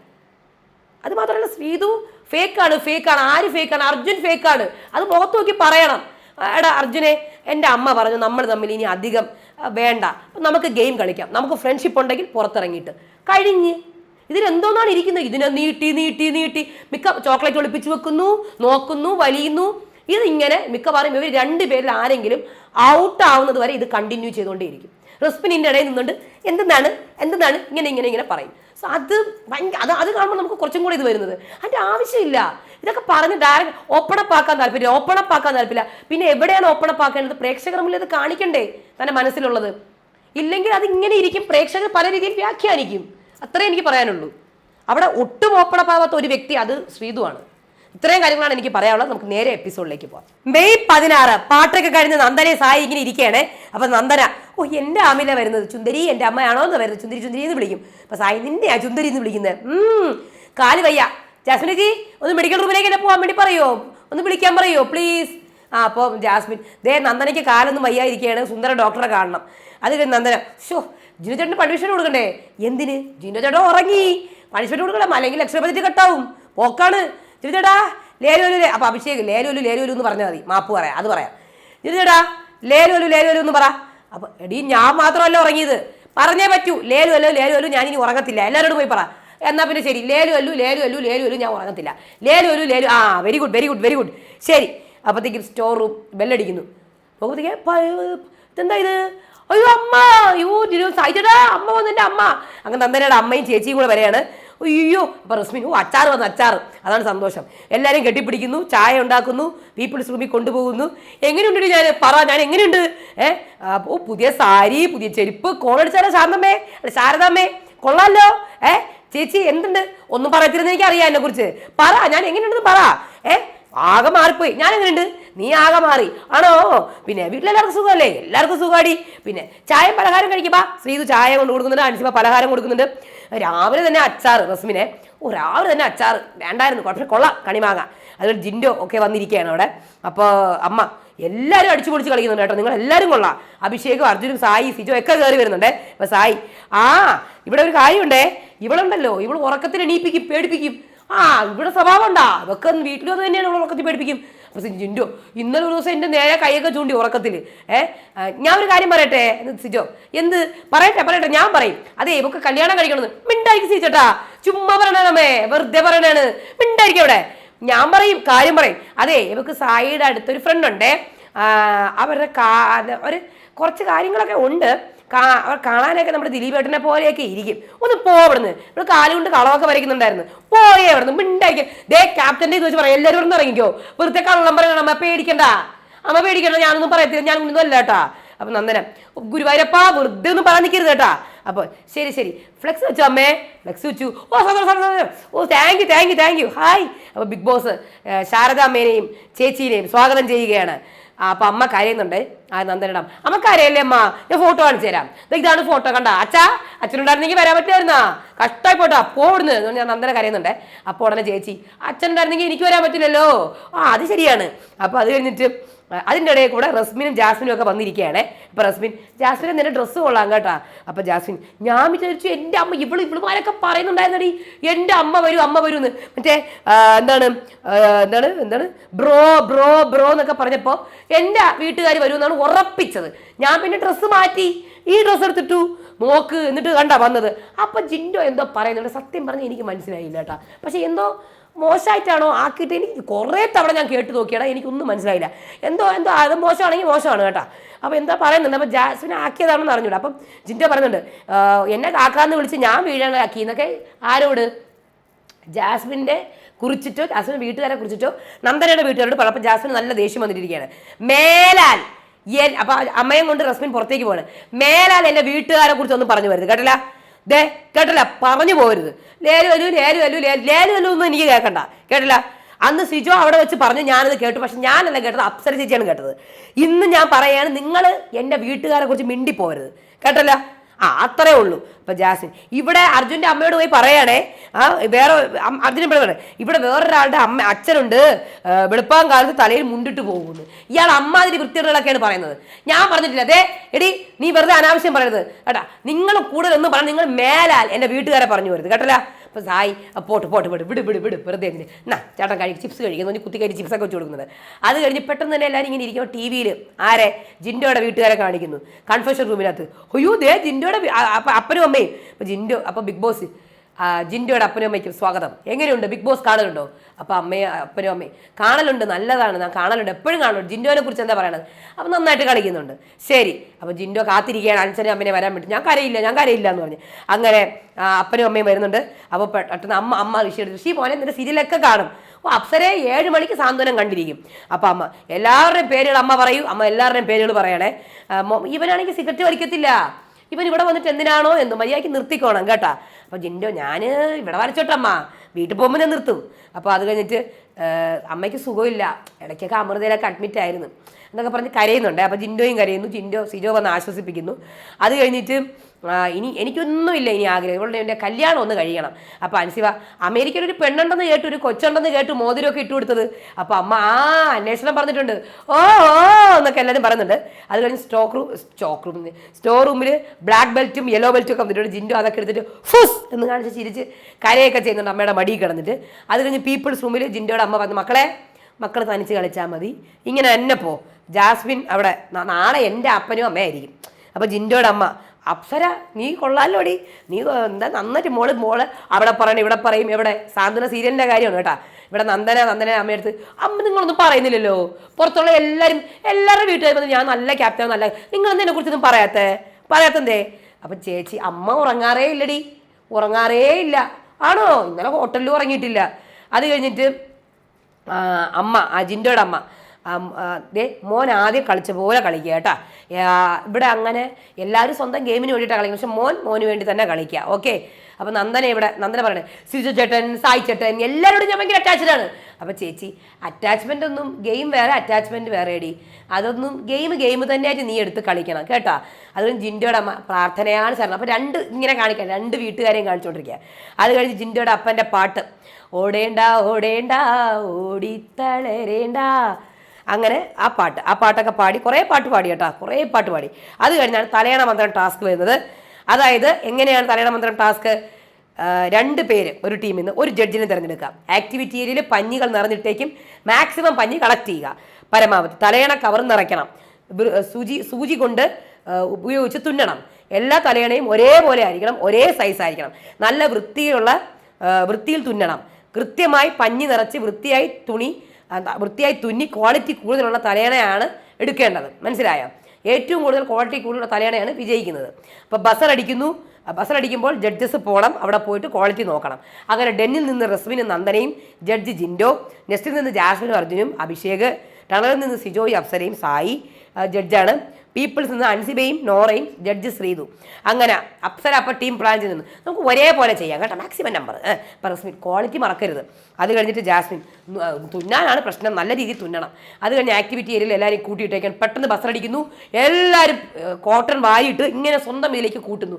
അത് മാത്രമല്ല ശ്രീതു ഫേക്കാണ് ഫേക്കാണ് ആര് ഫേക്കാണ് അർജുൻ ഫേക്കാണ് അത് മുഖത്ത് നോക്കി പറയണം. എടാ അർജുനെ എന്റെ അമ്മ പറഞ്ഞു നമ്മൾ തമ്മിൽ ഇനി അധികം വേണ്ട. നമുക്ക് ഗെയിം കളിക്കാം. നമുക്ക് ഫ്രണ്ട്ഷിപ്പ് ഉണ്ടെങ്കിൽ പുറത്തിറങ്ങിയിട്ട്. കഴിഞ്ഞ്. ഇതിലെന്തോന്നാണ് ഇരിക്കുന്നത് ഇതിനെ നീട്ടി നീട്ടി നീട്ടി മിക്ക ചോക്ലേറ്റ് ഒളിപ്പിച്ച് വെക്കുന്നു നോക്കുന്നു വലിയുന്നു. ഇതിങ്ങനെ മിക്കവാറും ഇവർ രണ്ടുപേരിൽ ആരെങ്കിലും ഔട്ട് ആവുന്നത് വരെ ഇത് കണ്ടിന്യൂ ചെയ്തുകൊണ്ടേയിരിക്കും. റെസ്പിനിന്റെ ഇടയിൽ നിന്നുകൊണ്ട് എന്തെന്നാണ്? എന്തെന്നാണ്? ഇങ്ങനെ ഇങ്ങനെ ഇങ്ങനെ പറയും. സോ അത് ഭയങ്കര അത് അത് കാണുമ്പോൾ നമുക്ക് കുറച്ചും കൂടി ഇത് വരുന്നത്. അതിന്റെ ആവശ്യമില്ല. ഇതൊക്കെ പറഞ്ഞ് ഡയറക്റ്റ് ഓപ്പണപ്പ് ആക്കാൻ താല്പര്യം ഓപ്പണപ്പ് ആക്കാൻ താല്പര്യമില്ല. പിന്നെ എവിടെയാണ് ഓപ്പണപ്പ് ആക്കേണ്ടത് പ്രേക്ഷകർ മുന്നിൽ അത് കാണിക്കണ്ടേ? തന്റെ മനസ്സിലുള്ളത്. ഇല്ലെങ്കിൽ അത് ഇങ്ങനെ ഇരിക്കും. പ്രേക്ഷകർ പല രീതിയിൽ വ്യാഖ്യാനിക്കും. അത്രേ എനിക്ക് പറയാനുള്ളൂ. അവിടെ ഒട്ടും ഓപ്പണപ്പാവാത്ത ഒരു വ്യക്തി അത് ശ്രീതുവാണ്. ഇത്രയും കാര്യങ്ങളാണ് എനിക്ക് പറയാനുള്ളത്. നമുക്ക് നേരെ എപ്പിസോഡിലേക്ക് പോവാം. മെയ് പതിനാറ് പാട്ടൊക്കെ കഴിഞ്ഞ് നന്ദനെ സായി ഇങ്ങനെ ഇരിക്കുകയാണ്. അപ്പൊ നന്ദന ഓ എന്റെ അമ്മയിലെ വരുന്നത് ചുന്ദരി എന്റെ അമ്മയാണോ എന്ന് വരുന്നത് ചുന്ദരി ചുന്ദരി എന്ന് വിളിക്കും. അപ്പൊ സായി നിന്നെയാ ചുന്ദരി എന്ന് വിളിക്കുന്നത് ഉം. കാൽ വയ്യ. ജാസ്മിൻ ജി ഒന്ന് മെഡിക്കൽ റൂമിലേക്ക് എന്നെ പോകാൻ വേണ്ടി പറയോ? ഒന്ന് വിളിക്കാൻ പറയോ പ്ലീസ് ആ അപ്പോൾ ജാസ്മിൻ ദേ നന്ദനയ്ക്ക് കാലൊന്നും വയ്യാതിരിക്കുകയാണ്. സുന്ദര ഡോക്ടറെ കാണണം. അത് നന്ദന ഷോ ജിനു ചേട്ടന് പണിഷ്മെന്റ് കൊടുക്കണ്ടേ? എന്തിന്? ജിനു ചേട്ടൻ ഉറങ്ങി. പണിഷ്മെന്റ് കൊടുക്കണം അല്ലെങ്കിൽ എക്സ്ട്രാ ബജറ്റ് കട്ടാവും. പോക്കാണ്. ജിനു ചേട്ടാ ലേലോലു അപ്പൊ അഭിഷേക് ലേലോലു ലേലോലു എന്ന് പറഞ്ഞാൽ മതി. മാപ്പ് പറയാം. അത് പറയാം. ജിനു ചേട്ടാ ലേലോലു എന്ന് പറ. അപ്പൊ എടി ഞാൻ മാത്രമല്ല ഉറങ്ങിയത്. പറഞ്ഞേ പറ്റൂ. ലേലു അല്ലോ ലേലു അല്ലു ഞാനിനി ഉറങ്ങത്തില്ല. എല്ലാവരോടും പോയി പറ. എന്നാ പിന്നെ ശരി. ലേലു അല്ലു ലേലു അല്ലു ലേലു അല്ലു ഞാൻ ഉറങ്ങത്തില്ല. ലേലു അല്ലു ലേലു ആ very good very good very good ശരി. അപ്പോഴത്തേക്കും സ്റ്റോർ റൂം ബെല്ലടിക്കുന്നു പോകുമ്പോഴത്തേക്ക് ഇതെന്താ ഇത്? അയ്യോ അമ്മ! അയ്യോ ജിനു സായിച്ചേട്ടാ അമ്മ വന്നെന്റെ അമ്മ. അങ്ങനെ നന്ദനയുടെ അമ്മയും ചേച്ചിയും കൂടെ വരെയാണ്. അയ്യോ അപ്പോൾ റസ്മിൻ ഓ അച്ചാർ വന്ന് അച്ചാർ അതാണ് സന്തോഷം. എല്ലാവരും കെട്ടിപ്പിടിക്കുന്നു ചായ ഉണ്ടാക്കുന്നു പീപ്പിൾസ് റൂമിൽ കൊണ്ടുപോകുന്നു. എങ്ങനെയുണ്ട് ഞാൻ പറ ഞാൻ എങ്ങനെയുണ്ട്? ഏ ഓ പുതിയ സാരി പുതിയ ചെരുപ്പ് കോളടിച്ചാലോ ശാന്തമ്മേ? അല്ല ശാരദാമ്മേ കൊള്ളാലോ? ഏ ചേച്ചി എന്തുണ്ട്? ഒന്നും പറയത്തില്ലെന്ന് എന്നെ കുറിച്ച് പറ ഞാൻ എങ്ങനെയുണ്ടെന്ന് പറ. ഏ ആകെ മാറിപ്പോയി. ഞാൻ എങ്ങനെയുണ്ട് നീ ആകെ മാറി. ആണോ? പിന്നെ വീട്ടിലെല്ലാവർക്കും സുഖമല്ലേ? എല്ലാവർക്കും സുഖമാടി പിന്നെ ചായ പലഹാരം കഴിക്കുമ്പോൾ ശ്രീതു ചായ കൊണ്ട് കൊടുക്കുന്നുണ്ട് അനുസിമ പലഹാരം കൊടുക്കുന്നുണ്ട്. രാവിലെ തന്നെ അച്ചാർ റസ്മിനെ. ഓ രാവിലെ തന്നെ അച്ചാർ വേണ്ടായിരുന്നു. പക്ഷേ കൊള്ളാം. കണിമാങ്ങ. അതുപോലെ ജിൻഡോ ഒക്കെ വന്നിരിക്കുകയാണ് അവിടെ. അപ്പോൾ അമ്മ എല്ലാവരും അടിച്ചു പൊളിച്ച് കളിക്കുന്നുണ്ട് കേട്ടോ. നിങ്ങൾ എല്ലാവരും കൊള്ളാം. അഭിഷേകും അർജുനും സായി സിജോ ഒക്കെ കയറി വരുന്നുണ്ട്. അപ്പൊ സായി ആ ഇവിടെ ഒരു കാര്യമുണ്ടേ. ഇവളുണ്ടല്ലോ. ഇവൾ ഉറക്കത്തിൽ എണീപ്പിക്കും പേടിപ്പിക്കും. ആ ഇവിടെ സ്വഭാവം ഉണ്ടാ? അതൊക്കെ വീട്ടിൽ വന്ന് തന്നെയാണ് ഇവിടെ ഉറക്കത്തിൽ പഠിപ്പിക്കും അപ്പൊ ജിൻഡോ ഇന്നലെ ഒരു ദിവസം എന്റെ നേരെ കൈയൊക്കെ ചൂണ്ടി ഉറക്കത്തിൽ. ഏ ഞാൻ ഒരു കാര്യം പറയട്ടെ? സിജോ എന്ത്? പറയട്ടെ പറയട്ടെ ഞാൻ പറയും. അതെ ഇവക്ക് കല്യാണം കഴിക്കണമെന്ന്. മിണ്ടായിരിക്കും സിജോട്ടാ ചുമ്മാ പറയണമേ വെറുതെ പറയണാണ് മിണ്ടായിരിക്കും അവിടെ. ഞാൻ പറയും കാര്യം പറയും. അതെ ഇവക്ക് സായിയുടെ അടുത്തൊരു ഫ്രണ്ട് ഉണ്ടേ. അവരുടെ കാ ഒരു കുറച്ച് കാര്യങ്ങളൊക്കെ ഉണ്ട്. അവർ കാണാനൊക്കെ നമ്മുടെ ദിലീപേട്ടനെ പോലെയൊക്കെ ഇരിക്കും. ഒന്ന് പോവിടുന്ന് ഇവിടെ കാലുകൊണ്ട് കളമൊക്കെ വരയ്ക്കുന്നുണ്ടായിരുന്നു. പോയേ അവിടുന്ന് മിണ്ടായിരിക്കും ദേ ക്യാപ്റ്റന്റെ ചോദിച്ച് പറയാം. എല്ലാവരും ഇവിടെ ഇറങ്ങിക്കോ. വെറുതെ കള്ളം പറയണം. അമ്മ പേടിക്കണ്ട. അമ്മ പേടിക്കണ്ട. ഞാനൊന്നും പറയത്തില്ല. ഞാൻ ഒന്നും അല്ല കേട്ടാ. അപ്പൊ നന്ദനം. ഗുരുവായൂരപ്പ വെറുതെ ഒന്നും പറയാൻ നിൽക്കരുത് കേട്ടാ. അപ്പോൾ ശരി ശരി. ഫ്ലെക്സ് വെച്ചു അമ്മേ. ഫ്ലെക്സ് വെച്ചു. ഓ സന്തോഷം ഓ thank you thank you thank you hi അപ്പോൾ ബിഗ് ബോസ് ശാരദ അമ്മേനെയും ചേച്ചീനെയും സ്വാഗതം ചെയ്യുകയാണ്. അപ്പൊ അമ്മ കരയുന്നുണ്ട്. ആ നന്ദനടം. അമ്മ കരയല്ലേ അമ്മ? ഞാൻ ഫോട്ടോ കാണിച്ചു തരാം. ഇതാണ് ഫോട്ടോ കണ്ട? അച്ഛാ അച്ഛനുണ്ടായിരുന്നെങ്കിൽ വരാൻ പറ്റുമായിരുന്നാ കഷ്ടമായി പോട്ടോ അപ്പോ പറഞ്ഞ് ഞാൻ നന്ദന കരയുന്നുണ്ട്. അപ്പോൾ ഉടനെ ചേച്ചി അച്ഛനുണ്ടായിരുന്നെങ്കിൽ എനിക്ക് വരാൻ പറ്റില്ലല്ലോ. ആ അത് ശരിയാണ്. അപ്പോൾ അത് കഴിഞ്ഞിട്ട് അതിന്റെ ഇടയിൽ കൂടെ റസ്മിനും ജാസ്മിനും ഒക്കെ വന്നിരിക്കുകയാണേ. അപ്പോൾ റസ്മിൻ ജാസ്മിനെ നിന്റെ ഡ്രസ്സ് കൊള്ളാം കേട്ടോ. അപ്പോൾ ജാസ്മിൻ ഞാൻ വിചാരിച്ചു എന്റെ അമ്മ ഇവൾ ഇവളുമാരൊക്കെ പറയുന്നുണ്ടായിരുന്നടി. എന്റെ അമ്മ വരും അമ്മ വരും എന്ന് മറ്റേ എന്താണ് എന്താണ് എന്താണ്? ബ്രോ ബ്രോ ബ്രോ എന്നൊക്കെ പറഞ്ഞപ്പോൾ എന്റെ വീട്ടുകാർ വരും എന്നാണ് ഉറപ്പിച്ചത്. ഞാൻ പിന്നെ ഡ്രസ്സ് മാറ്റി. ഈ ഡ്രസ്സ് എടുത്തിട്ടു. നോക്ക് എന്നിട്ട് കണ്ടാ വന്നത്. അപ്പം ജിൻഡോ എന്തോ പറയുന്നുണ്ട്. സത്യം പറഞ്ഞ് എനിക്ക് മനസ്സിലായില്ല കേട്ടാ. പക്ഷേ എന്തോ മോശമായിട്ടാണോ ആക്കിയിട്ട്? എനിക്ക് കുറേ തവണ ഞാൻ കേട്ട് നോക്കിയടാ എനിക്കൊന്നും മനസ്സിലായില്ല. എന്തോ എന്തോ അത് മോശമാണെങ്കിൽ മോശമാണ് കേട്ടോ. അപ്പോൾ എന്താ പറയുന്നുണ്ട് അപ്പോൾ ജാസ്മിനെ ആക്കിയതാണെന്ന് അറിഞ്ഞൂടാ. അപ്പം ജിന്റെ പറയുന്നുണ്ട് എന്നെ കാക്കാന്ന് വിളിച്ച് ഞാൻ വീഴാനാക്കി എന്നൊക്കെ ആരോട്? ജാസ്മിന്റെ കുറിച്ചിട്ടോ ജാസ്മിൻ വീട്ടുകാരെ കുറിച്ചിട്ടോ? നന്ദനയുടെ വീട്ടുകാരോട് പറഞ്ഞു അപ്പോൾ ജാസ്മിൻ നല്ല ദേഷ്യം വന്നിട്ടിരിക്കുകയാണ്. മേലാൽ എൻ അപ്പൊ അമ്മയും കൊണ്ട് റസ്മിൻ പുറത്തേക്ക് പോവാണ്. മേലാൽ എന്റെ വീട്ടുകാരെ കുറിച്ച് ഒന്നും പറഞ്ഞു വരുന്നത് കേട്ടില്ല? ദേ കേട്ടില്ല പറഞ്ഞു പോരുത്. ലേലു വലു ലേലു വലു ലേ- ലേലു വലു ഒന്നും എനിക്ക് കേൾക്കണ്ട. കേട്ടില്ല? അന്ന് സിജോ അവിടെ വെച്ച് പറഞ്ഞു ഞാനത് കേട്ടു. പക്ഷെ ഞാനല്ല കേട്ടത് അപ്സര ചേച്ചിയാണ് കേട്ടത്. ഇന്ന് ഞാൻ പറയാണ് നിങ്ങൾ എന്റെ വീട്ടുകാരെ കുറിച്ച് മിണ്ടിപ്പോരുത്. കേട്ടല്ല? ആ അത്രേ ഉള്ളൂ. അപ്പം ജാസ്മിൻ ഇവിടെ അർജുന്റെ അമ്മയോട് പോയി പറയണേ ആ വേറെ അർജുന ഇവിടെ പറയണേ ഇവിടെ വേറൊരാളുടെ അമ്മ അച്ഛനുണ്ട് വെളുപ്പം കാലത്ത് തലയിൽ മുണ്ടിട്ട് പോകുന്നു. ഇയാൾ അമ്മാതിരി വൃത്തികളൊക്കെയാണ് പറയുന്നത്. ഞാൻ പറഞ്ഞിട്ടില്ല അതെ എടി നീ വെറുതെ അനാവശ്യം പറയരുത്. കേട്ടാ നിങ്ങൾ കൂടുതൽ ഒന്നും പറഞ്ഞ നിങ്ങൾ മേലാൽ എന്റെ വീട്ടുകാരെ പറഞ്ഞു വരുത് കേട്ടല്ല? അപ്പൊ സായി പോട്ട് പോട്ട് പോട്ട് വിട് വിട് വിട് വെറുതെ എന്നാ ചേട്ടൻ കഴിക്കും ചിപ്സ് കഴിക്കുന്നു കുത്തി ചിപ്സ് ചിപ്സൊക്കെ വെച്ച് കൊടുക്കുന്നത്. അത് കഴിഞ്ഞ് പെട്ടെന്ന് തന്നെ എല്ലാവരും ഇങ്ങനെ ഇരിക്കുമ്പോൾ ടി വിയിൽ ആരെ? ജിൻഡോയുടെ വീട്ടുകാരെ കാണിക്കുന്നു. കൺഫെഷൻ റൂമിനകത്ത് അയ്യോ ദേ ജിൻഡോയുടെ അപ്പനും അമ്മയും. അപ്പോൾ ജിൻഡോ അപ്പോൾ ബിഗ് ബോസ്. ജിൻഡോയുടെ അപ്പനും അമ്മയ്ക്കും സ്വാഗതം. എങ്ങനെയുണ്ട്? ബിഗ് ബോസ് കാണലുണ്ടോ? അപ്പൊ അമ്മയെ അപ്പനും അമ്മയും. കാണലുണ്ട് നല്ലതാണ്. ഞാൻ കാണലുണ്ട്. എപ്പോഴും കാണലുണ്ട്. ജിൻഡോനെ കുറിച്ച് എന്താ പറയണത്? അപ്പൊ നന്നായിട്ട് കളിക്കുന്നുണ്ട്. ശരി. അപ്പൊ ജിൻഡോ കാത്തിരിക്കുകയാണ്. അനുസരിച്ച് അമ്മനെ വരാൻ പറ്റും ഞാൻ കരയില്ല ഞാൻ കരയില്ല എന്ന് പറഞ്ഞു. അങ്ങനെ അപ്പനും അമ്മയും വരുന്നുണ്ട്. അപ്പോൾ പെട്ടെന്ന് അമ്മ അമ്മ ഋഷി എടുത്ത്. ഋഷി പോലെ നിന്റെ സീരിയലൊക്കെ കാണും. അപ്പോൾ അപ്സരെ ഏഴ് മണിക്ക് സാന്ത്വനം കണ്ടിരിക്കും. അപ്പം അമ്മ എല്ലാവരുടെയും പേരുകൾ അമ്മ പറയൂ. അമ്മ എല്ലാവരുടെയും പേരുകൾ പറയണേ. ഇവനാണെങ്കിൽ സിഗരറ്റ് വലിക്കത്തില്ല. ഇവൻ ഇവിടെ വന്നിട്ട് എന്തിനാണോ എന്ന് മര്യാദയ്ക്ക് നിർത്തിക്കോണം കേട്ടാ. അപ്പോൾ ജിൻഡോ ഞാൻ ഇവിടെ വരച്ചോട്ടമ്മ. വീട്ടിൽ പോകുമ്പോൾ ഞാൻ നിർത്തും. അപ്പോൾ അത് കഴിഞ്ഞിട്ട് അമ്മയ്ക്ക് സുഖമില്ല. ഇടയ്ക്കൊക്കെ അമൃതയിലൊക്കെ അഡ്മിറ്റ് ആയിരുന്നു. എന്നൊക്കെ പറഞ്ഞ് കരയുന്നുണ്ട്. അപ്പോൾ ജിൻഡോയും കരയുന്നു. ജിൻഡോ സിജോ വന്ന് ആശ്വസിപ്പിക്കുന്നു. അത് കഴിഞ്ഞിട്ട് ഇനി എനിക്കൊന്നുമില്ല ഇനി ആഗ്രഹം. ഇവളുടെ എന്റെ കല്യാണം ഒന്ന് കഴിയണം. അപ്പോൾ അൻസിവ അമേരിക്കയിൽ ഒരു പെണ്ണുണ്ടെന്ന് കേട്ടു ഒരു കൊച്ചുണ്ടെന്ന് കേട്ടു മോതിരമൊക്കെ ഇട്ടു കൊടുത്തത്. അപ്പോൾ അമ്മ ആ അന്വേഷണം പറഞ്ഞിട്ടുണ്ട്. ഓ ഓ എന്നൊക്കെ എല്ലാവരും പറയുന്നുണ്ട്. അത് കഴിഞ്ഞ് stock room stock room store റൂമിൽ ബ്ലാക്ക് ബെൽറ്റും യെല്ലോ ബെൽറ്റും ഒക്കെ വന്നിട്ടുണ്ട്. ജിൻഡോ അതൊക്കെ എടുത്തിട്ട് ഫുസ് എന്ന് കാണിച്ച് ചിരിച്ച് കരയൊക്കെ ചെയ്യുന്നുണ്ട് അമ്മയുടെ മടി കിടന്നിട്ട്. അത് കഴിഞ്ഞ് പീപ്പിൾസ് റൂമിൽ ജിൻഡോയുടെ അമ്മ പറഞ്ഞു മക്കളെ മക്കൾ തനിച്ച് കളിച്ചാൽ മതി. ഇങ്ങനെ തന്നെ പോ. ജാസ്മിൻ അവിടെ നാളെ എന്റെ അപ്പനും അമ്മയായിരിക്കും അപ്പോൾ ജിൻഡോയുടെ അമ്മ അപ്സര നീ കൊള്ളാലോടി. നീ എന്താ നന്നായിട്ട് മോൾ മോൾ അവിടെ പറയണം ഇവിടെ പറയും ഇവിടെ സാന്ത്വന സീരിയലിന്റെ കാര്യമാണ് കേട്ടോ. ഇവിടെ നന്ദന നന്ദന അമ്മയടുത്ത് അമ്മ നിങ്ങളൊന്നും പറയുന്നില്ലല്ലോ. പുറത്തുള്ള എല്ലാവരും എല്ലാവരുടെ വീട്ടുകാരും വന്ന് ഞാൻ നല്ല ക്യാപ്റ്റൻ നല്ല നിങ്ങൾ എന്നെ കുറിച്ചൊന്നും പറയാത്തേ? പറയാത്തന്തേ? അപ്പം ചേച്ചി അമ്മ ഉറങ്ങാറേ ഇല്ലടി. ഉറങ്ങാറേ ഇല്ല. ആണോ? ഇന്നലെ ഹോട്ടലിൽ ഉറങ്ങിയിട്ടില്ല. അത് കഴിഞ്ഞിട്ട് അമ്മ അജിന്റെ അമ്മ മോൻ ആദ്യം കളിച്ച പോലെ കളിക്കുക കേട്ടോ. ഇവിടെ അങ്ങനെ എല്ലാവരും സ്വന്തം ഗെയിമിന് വേണ്ടിയിട്ടാണ് കളിക്കുന്നത്. പക്ഷെ മോൻ മോന് വേണ്ടി തന്നെ കളിക്കുക. ഓക്കെ? അപ്പം നന്ദന ഇവിടെ നന്ദന പറയണേ. സിജു ചേട്ടൻ സായി ചേട്ടൻ എല്ലാവരോടും ഞാൻ ഭയങ്കര അറ്റാച്ച്ഡ് ആണ്. അപ്പം ചേച്ചി അറ്റാച്ച്മെന്റ് ഒന്നും ഗെയിം വേറെ അറ്റാച്ച്മെന്റ് വേറെ അടി അതൊന്നും ഗെയിം ഗെയിം തന്നെയായിട്ട് നീ എടുത്ത് കളിക്കണം കേട്ടോ. അതും അമ്മ പ്രാർത്ഥനയാണ് ശരണം അപ്പോൾ രണ്ട് ഇങ്ങനെ കാണിക്കാം. രണ്ട് വീട്ടുകാരെയും കാണിച്ചുകൊണ്ടിരിക്കുക അത് കഴിഞ്ഞ് ജിൻഡോയുടെ അപ്പന്റെ പാട്ട്. ഓടേണ്ട ഓടേണ്ട ഓടിത്തളരേണ്ട. അങ്ങനെ ആ പാട്ട് ആ പാട്ടൊക്കെ പാടി കുറേ പാട്ട് പാടി കേട്ടോ കുറേ പാട്ട് പാടി. അത് കഴിഞ്ഞാണ് തലയണ മന്ത്രം ടാസ്ക് വരുന്നത്. അതായത് എങ്ങനെയാണ് തലയണ മന്ത്രം ടാസ്ക്? രണ്ട് പേര് ഒരു ടീമിൽ നിന്ന് ഒരു ജഡ്ജിനെ തിരഞ്ഞെടുക്കാം. ആക്ടിവിറ്റി ഏരിയയിൽ പഞ്ഞികൾ നിറഞ്ഞിട്ടേക്കും മാക്സിമം പഞ്ഞി കളക്ട് ചെയ്യുക. പരമാവധി തലയണ കവർ നിറയ്ക്കണം. സൂചി സൂചി കൊണ്ട് ഉപയോഗിച്ച് തുന്നണം. എല്ലാ തലയണയും ഒരേപോലെ ആയിരിക്കണം ഒരേ സൈസ് ആയിരിക്കണം. നല്ല വൃത്തിയുള്ള വൃത്തിയിൽ തുന്നണം. കൃത്യമായി പഞ്ഞി നിറച്ച് വൃത്തിയായി തുണി വൃത്തിയായി തുന്നി ക്വാളിറ്റി കൂടുതലുള്ള തലയണയാണ് എടുക്കേണ്ടത്. മനസ്സിലായോ? ഏറ്റവും കൂടുതൽ ക്വാളിറ്റി കൂടുതലുള്ള തലയണയാണ് വിജയിക്കുന്നത്. അപ്പോൾ ബസറടിക്കുന്നു ബസറടിക്കുമ്പോൾ ജഡ്ജസ് പോകണം അവിടെ പോയിട്ട് ക്വാളിറ്റി നോക്കണം. അങ്ങനെ ഡെന്നിൽ നിന്ന് റസ്മിനും നന്ദനയും ജഡ്ജ് ജിൻഡോ നെസ്റ്റിൽ നിന്ന് ജാസ്മിനും അർജുനും അഭിഷേക് ടണലിൽ നിന്ന് സിജോയും അപ്സരയും സായി ജഡ്ജാണ് പീപ്പിൾസ് നിന്ന് അൻസിബയും നോറയും ജഡ്ജ് ശ്രീതു. അങ്ങനെ അപ്സര അപ്പം ടീം പ്ലാൻ ചെയ്ത് നിന്ന് നമുക്ക് ഒരേപോലെ ചെയ്യാം കേട്ടോ മാക്സിമം നമ്പർ പെർസ്മിൻ ക്വാളിറ്റി മറക്കരുത്. അത് കഴിഞ്ഞിട്ട് ജാസ്മിൻ തുന്നാനാണ് പ്രശ്നം നല്ല രീതിയിൽ തുന്നണം. അത് കഴിഞ്ഞ് ആക്ടിവിറ്റി ഏരിയയിൽ എല്ലാവരും കൂട്ടിയിട്ടേക്കാൻ പെട്ടെന്ന് ബസ്സടിക്കുന്നു എല്ലാവരും കോട്ടൺ വായിട്ട് ഇങ്ങനെ സ്വന്തം ഇതിലേക്ക് കൂട്ടുന്നു.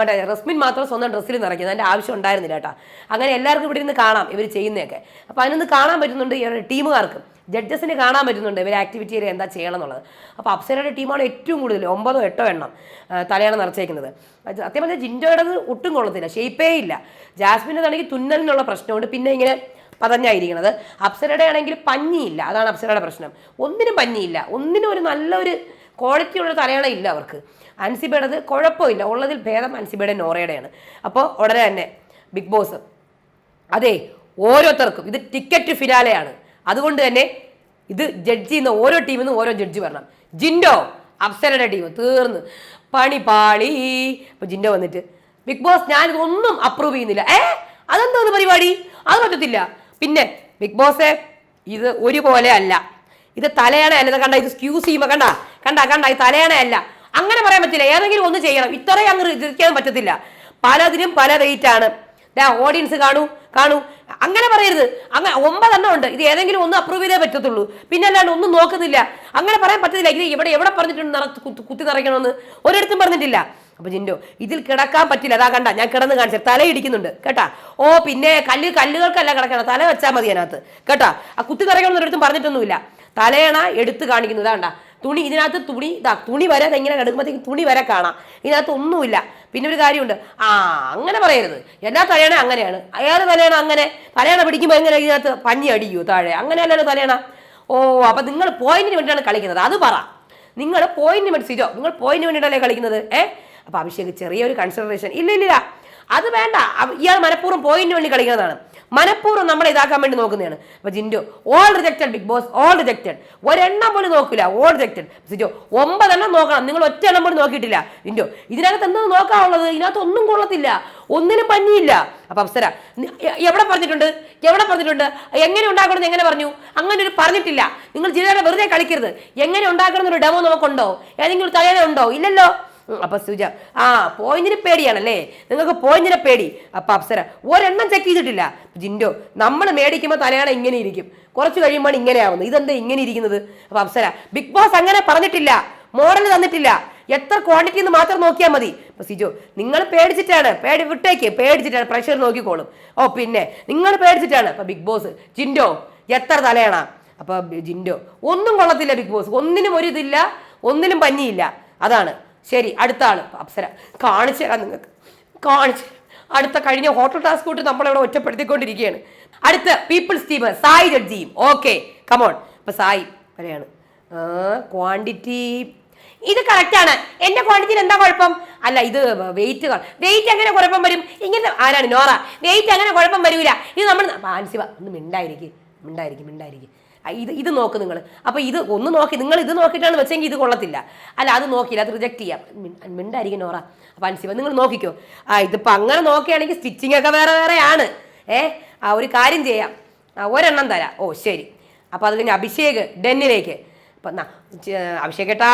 മറ്റേ റസ്മിൻ മാത്രം സ്വന്തം ഡ്രസ്സിൽ നിറയ്ക്കുന്നു അതിന്റെ ആവശ്യം ഉണ്ടായിരുന്നില്ല കേട്ടോ. അങ്ങനെ എല്ലാവർക്കും ഇവിടെ നിന്ന് കാണാം ഇവർ ചെയ്യുന്നതൊക്കെ. അപ്പോൾ അതിനൊന്ന് കാണാൻ പറ്റുന്നുണ്ട് ഇവരുടെ ടീമുകാർക്ക് ജഡ്ജസിന് കാണാൻ പറ്റുന്നുണ്ട് ഇവർ ആക്ടിവിറ്റിയിൽ എന്താ ചെയ്യണം എന്നുള്ളത് അപ്പോൾ അപ്സരയുടെ ടീമാണ് ഏറ്റവും കൂടുതൽ ഒമ്പതോ എട്ടോ എണ്ണം തലയാണ് നിറച്ചേക്കുന്നത്. സത്യം പറഞ്ഞാൽ ജിൻഡോയുടേത് ഒട്ടും കൊള്ളത്തില്ല ഷേപ്പേ ഇല്ല. ജാസ്മിന്റെതാണെങ്കിൽ തുന്നലിനുള്ള പ്രശ്നമുണ്ട് പിന്നെ ഇങ്ങനെ പതഞ്ഞായിരിക്കണത്. അപ്സരയുടെ ആണെങ്കിൽ പഞ്ഞിയില്ല അതാണ് അപ്സരയുടെ പ്രശ്നം. ഒന്നിനും പഞ്ഞിയില്ല ഒന്നിനും ഒരു നല്ലൊരു ക്വാളിറ്റിയുള്ള തലയണ ഇല്ല അവർക്ക്. അൻസിബയുടേത് കുഴപ്പമില്ല ഉള്ളതിൽ ഭേദം അൻസിബയുടെ നോറയുടെയാണ്. അപ്പോൾ ഉടനെ തന്നെ ബിഗ് ബോസ് അതെ ഓരോരുത്തർക്കും ഇത് ടിക്കറ്റ് ഫിനാലെയാണ്. അതുകൊണ്ട് തന്നെ ഇത് ജഡ്ജ് ചെയ്യുന്ന ഓരോ ടീമിൽ നിന്ന് ഓരോ ജഡ്ജ് വരണം. ജിൻഡോ അപ്സരയുടെ ടീം തീർന്ന്. പണി പാളി. ഇപ്പൊ ജിൻഡോ വന്നിട്ട് ബിഗ് ബോസ് ഞാൻ ഇതൊന്നും അപ്രൂവ് ചെയ്യുന്നില്ല. ഏ? അതെന്താണ് പരിപാടി? അത് പറ്റത്തില്ല. പിന്നെ ബിഗ് ബോസെ ഇത് ഒരുപോലെ അല്ല. ഇത് തലയണയല്ല കണ്ട ഇത് സ്ക്യൂസ് ചെയ്യുമ്പോൾ കണ്ട? കണ്ട കണ്ട? ഇത് തലയണ അല്ല. അങ്ങനെ പറയാൻ പറ്റില്ല. ഏതെങ്കിലും ഒന്ന് ചെയ്യണം. ഇത്രയും അങ്ങ് പറ്റത്തില്ല. പലതിനും പല റേറ്റ് ആണ്. ദാ ഓഡിയൻസ് കാണൂ കാണൂ. അങ്ങനെ പറയരുത്. അങ്ങനെ ഒമ്പതെണ്ണം ഉണ്ട്. ഇത് ഏതെങ്കിലും ഒന്ന് അപ്രൂവ് ചെയ്തേ പറ്റത്തുള്ളൂ. പിന്നെ അല്ലാണ്ട് ഒന്നും നോക്കുന്നില്ല. അങ്ങനെ പറയാൻ പറ്റത്തില്ല. ഇത് ഇവിടെ എവിടെ പറഞ്ഞിട്ടുണ്ട് കുത്തി- നിറയ്ക്കണമെന്ന്. ഒരിടത്തും പറഞ്ഞിട്ടില്ല. അപ്പൊ ജിൻഡോ ഇതിൽ കിടക്കാൻ പറ്റില്ല. അതാ കണ്ട ഞാൻ കിടന്ന് കാണിച്ചത് തല ഇടിക്കുന്നുണ്ട്. കേട്ടാ? ഓ പിന്നെ കല്ല് കല്ലുകൾക്കല്ല കിടക്കണം തല വെച്ചാൽ മതി അതിനകത്ത്. കേട്ടാ? ആ കുത്തി നിറയ്ക്കണം ഒരിടത്തും പറഞ്ഞിട്ടൊന്നുമില്ല. തലയണ എടുത്ത് കാണിക്കുന്നത് ഇതാണ്ട തുണി ഇതിനകത്ത് തുണി ഇതാ തുണി വരെ ഇങ്ങനെ കിടക്കുമ്പോഴത്തേക്ക് തുണി വരെ കാണാം. ഇതിനകത്ത് ഒന്നുമില്ല. പിന്നെ ഒരു കാര്യമുണ്ട്. ആ അങ്ങനെ പറയരുത്. എല്ലാ തലയണ അങ്ങനെയാണ്. ഏത് തലയണ അങ്ങനെ? തലയണ പിടിക്കുമ്പോൾ എങ്ങനെ ഇതിനകത്ത് പഞ്ഞി അടിക്കുമോ താഴെ? അങ്ങനെയല്ലല്ലോ തലയണ. ഓ അപ്പം നിങ്ങൾ പോയിന്റിന് വേണ്ടിയിട്ടാണ് കളിക്കുന്നത്. അത് പറ. നിങ്ങൾ പോയിന്റിന് വേണ്ടി നിങ്ങൾ പോയിന്റിന് വേണ്ടിയിട്ടല്ലേ കളിക്കുന്നത്? ഏഹ് അപ്പോൾ അഭിഷേക് ചെറിയൊരു കൺസിഡറേഷൻ ഇല്ല ഇല്ല അത് വേണ്ട. ഇയാൾ മനഃപൂർവം പോയിന്റിന് വേണ്ടി കളിക്കുന്നതാണ്. മനഃപൂർവം നമ്മളെ ഇതാക്കാൻ വേണ്ടി നോക്കുന്നതാണ്. അപ്പൊ Jinto all rejected Bigg Boss all rejected ഒരെണ്ണം പോലും നോക്കില്ല ഓൾ റിജക്റ്റഡ് സിജോ ഒമ്പതെണ്ണം നോക്കണം. നിങ്ങൾ ഒറ്റ എണ്ണം പോലും നോക്കിയിട്ടില്ല. ജിൻഡു ഇതിനകത്ത് എന്താ നോക്കാനുള്ളത്? ഇതിനകത്ത് ഒന്നും കൊള്ളത്തില്ല. ഒന്നിനും പഞ്ഞിയില്ല. അപ്പൊ അപ്സര എവിടെ പറഞ്ഞിട്ടുണ്ട്? എവിടെ പറഞ്ഞിട്ടുണ്ട്? എങ്ങനെ ഉണ്ടാക്കണമെന്ന് എങ്ങനെ പറഞ്ഞു? അങ്ങനെ ഒരു പറഞ്ഞിട്ടില്ല. നിങ്ങൾ ജില്ലയുടെ വെറുതെ കളിക്കരുത്. എങ്ങനെ ഉണ്ടാക്കണം എന്നൊരു ഡെമോ നമുക്കുണ്ടോ? ഏതെങ്കിലും തലേന ഉണ്ടോ? ഇല്ലല്ലോ. അപ്പൊ സുജ ആ പോയിന്റിന് പേടിയാണല്ലേ? നിങ്ങൾക്ക് പോയിന്റിനെ പേടി. അപ്പൊ അപ്സര ഒരെണ്ണം ചെക്ക് ചെയ്തിട്ടില്ല. ജിൻഡോ നമ്മൾ മേടിക്കുമ്പോൾ തലയാണ് ഇങ്ങനെ ഇരിക്കും. കുറച്ച് കഴിയുമ്പോൾ ഇങ്ങനെ ആവുന്നത്. ഇതെന്താ ഇങ്ങനെ ഇരിക്കുന്നത്? അപ്പൊ അപ്സര ബിഗ് ബോസ് അങ്ങനെ പറഞ്ഞിട്ടില്ല. മോഡൽ തന്നിട്ടില്ല. എത്ര ക്വാണ്ടിറ്റി എന്ന് മാത്രം നോക്കിയാൽ മതി. അപ്പൊ സിജോ നിങ്ങൾ പേടിച്ചിട്ടാണ്. പേടി വിട്ടേക്ക്. പേടിച്ചിട്ടാണ്. പ്രഷർ നോക്കിക്കോളും. ഓ പിന്നെ നിങ്ങൾ പേടിച്ചിട്ടാണ്. അപ്പൊ ബിഗ് ബോസ് ജിൻഡോ എത്ര തലയാണ? അപ്പൊ ജിൻഡോ ഒന്നും കൊള്ളത്തില്ല ബിഗ് ബോസ് ഒന്നിനും ഒരു ഇതില്ല ഒന്നിനും പഞ്ഞിയില്ല. അതാണ്. ശരി അടുത്ത ആൾ. അപ്സര കാണിച്ചു തരാം നിങ്ങൾക്ക്. കാണിച്ചു അടുത്ത കഴിഞ്ഞ ഹോട്ടൽ ടാസ്ക് തൊട്ട് നമ്മളിവിടെ ഒറ്റപ്പെടുത്തിക്കൊണ്ടിരിക്കുകയാണ്. അടുത്ത പീപ്പിൾ ടീം സായി ജഡ്ജിയും. ഓക്കെ കമോൺ ഇപ്പൊ സായി പറയാണ് ക്വാണ്ടിറ്റി ഇത് കറക്റ്റ് ആണ്. എന്റെ ക്വാണ്ടിറ്റിയിൽ എന്താ കുഴപ്പം? അല്ല ഇത് വെയിറ്റ് വെയിറ്റ് അങ്ങനെ കുഴപ്പം വരും? ഇങ്ങനെ ആരാണ്? നോറ. വെയിറ്റ് അങ്ങനെ കുഴപ്പം വരൂല? ഇത് നമ്മൾ മാനസിക ഒന്ന് മിണ്ടായിരിക്കും. മിണ്ടായിരിക്കും മിണ്ടായിരിക്കും. ഇത് ഇത് നോക്ക് നിങ്ങൾ അപ്പോൾ ഇത് ഒന്ന് നോക്കി നിങ്ങൾ ഇത് നോക്കിയിട്ടാണ് വെച്ചെങ്കിൽ ഇത് കൊള്ളത്തില്ല. അല്ല അത് നോക്കിയില്ല അത് റിജക്ട് ചെയ്യാം. മിണ്ടായിരിക്കും നോറ. അപ്പൊ അൻസിബ നിങ്ങൾ നോക്കിക്കോ. ആ ഇതിപ്പോൾ അങ്ങനെ നോക്കുകയാണെങ്കിൽ സ്റ്റിച്ചിങ് ഒക്കെ വേറെ വേറെയാണ്. ഏ ആ ഒരു കാര്യം ചെയ്യാം. ആ ഒരെണ്ണം തരാം. ഓ ശരി. അപ്പോൾ അത് കഴിഞ്ഞ് അഭിഷേക് ഡെന്നിലേക്ക്. അപ്പം അഭിഷേക് ഏട്ടാ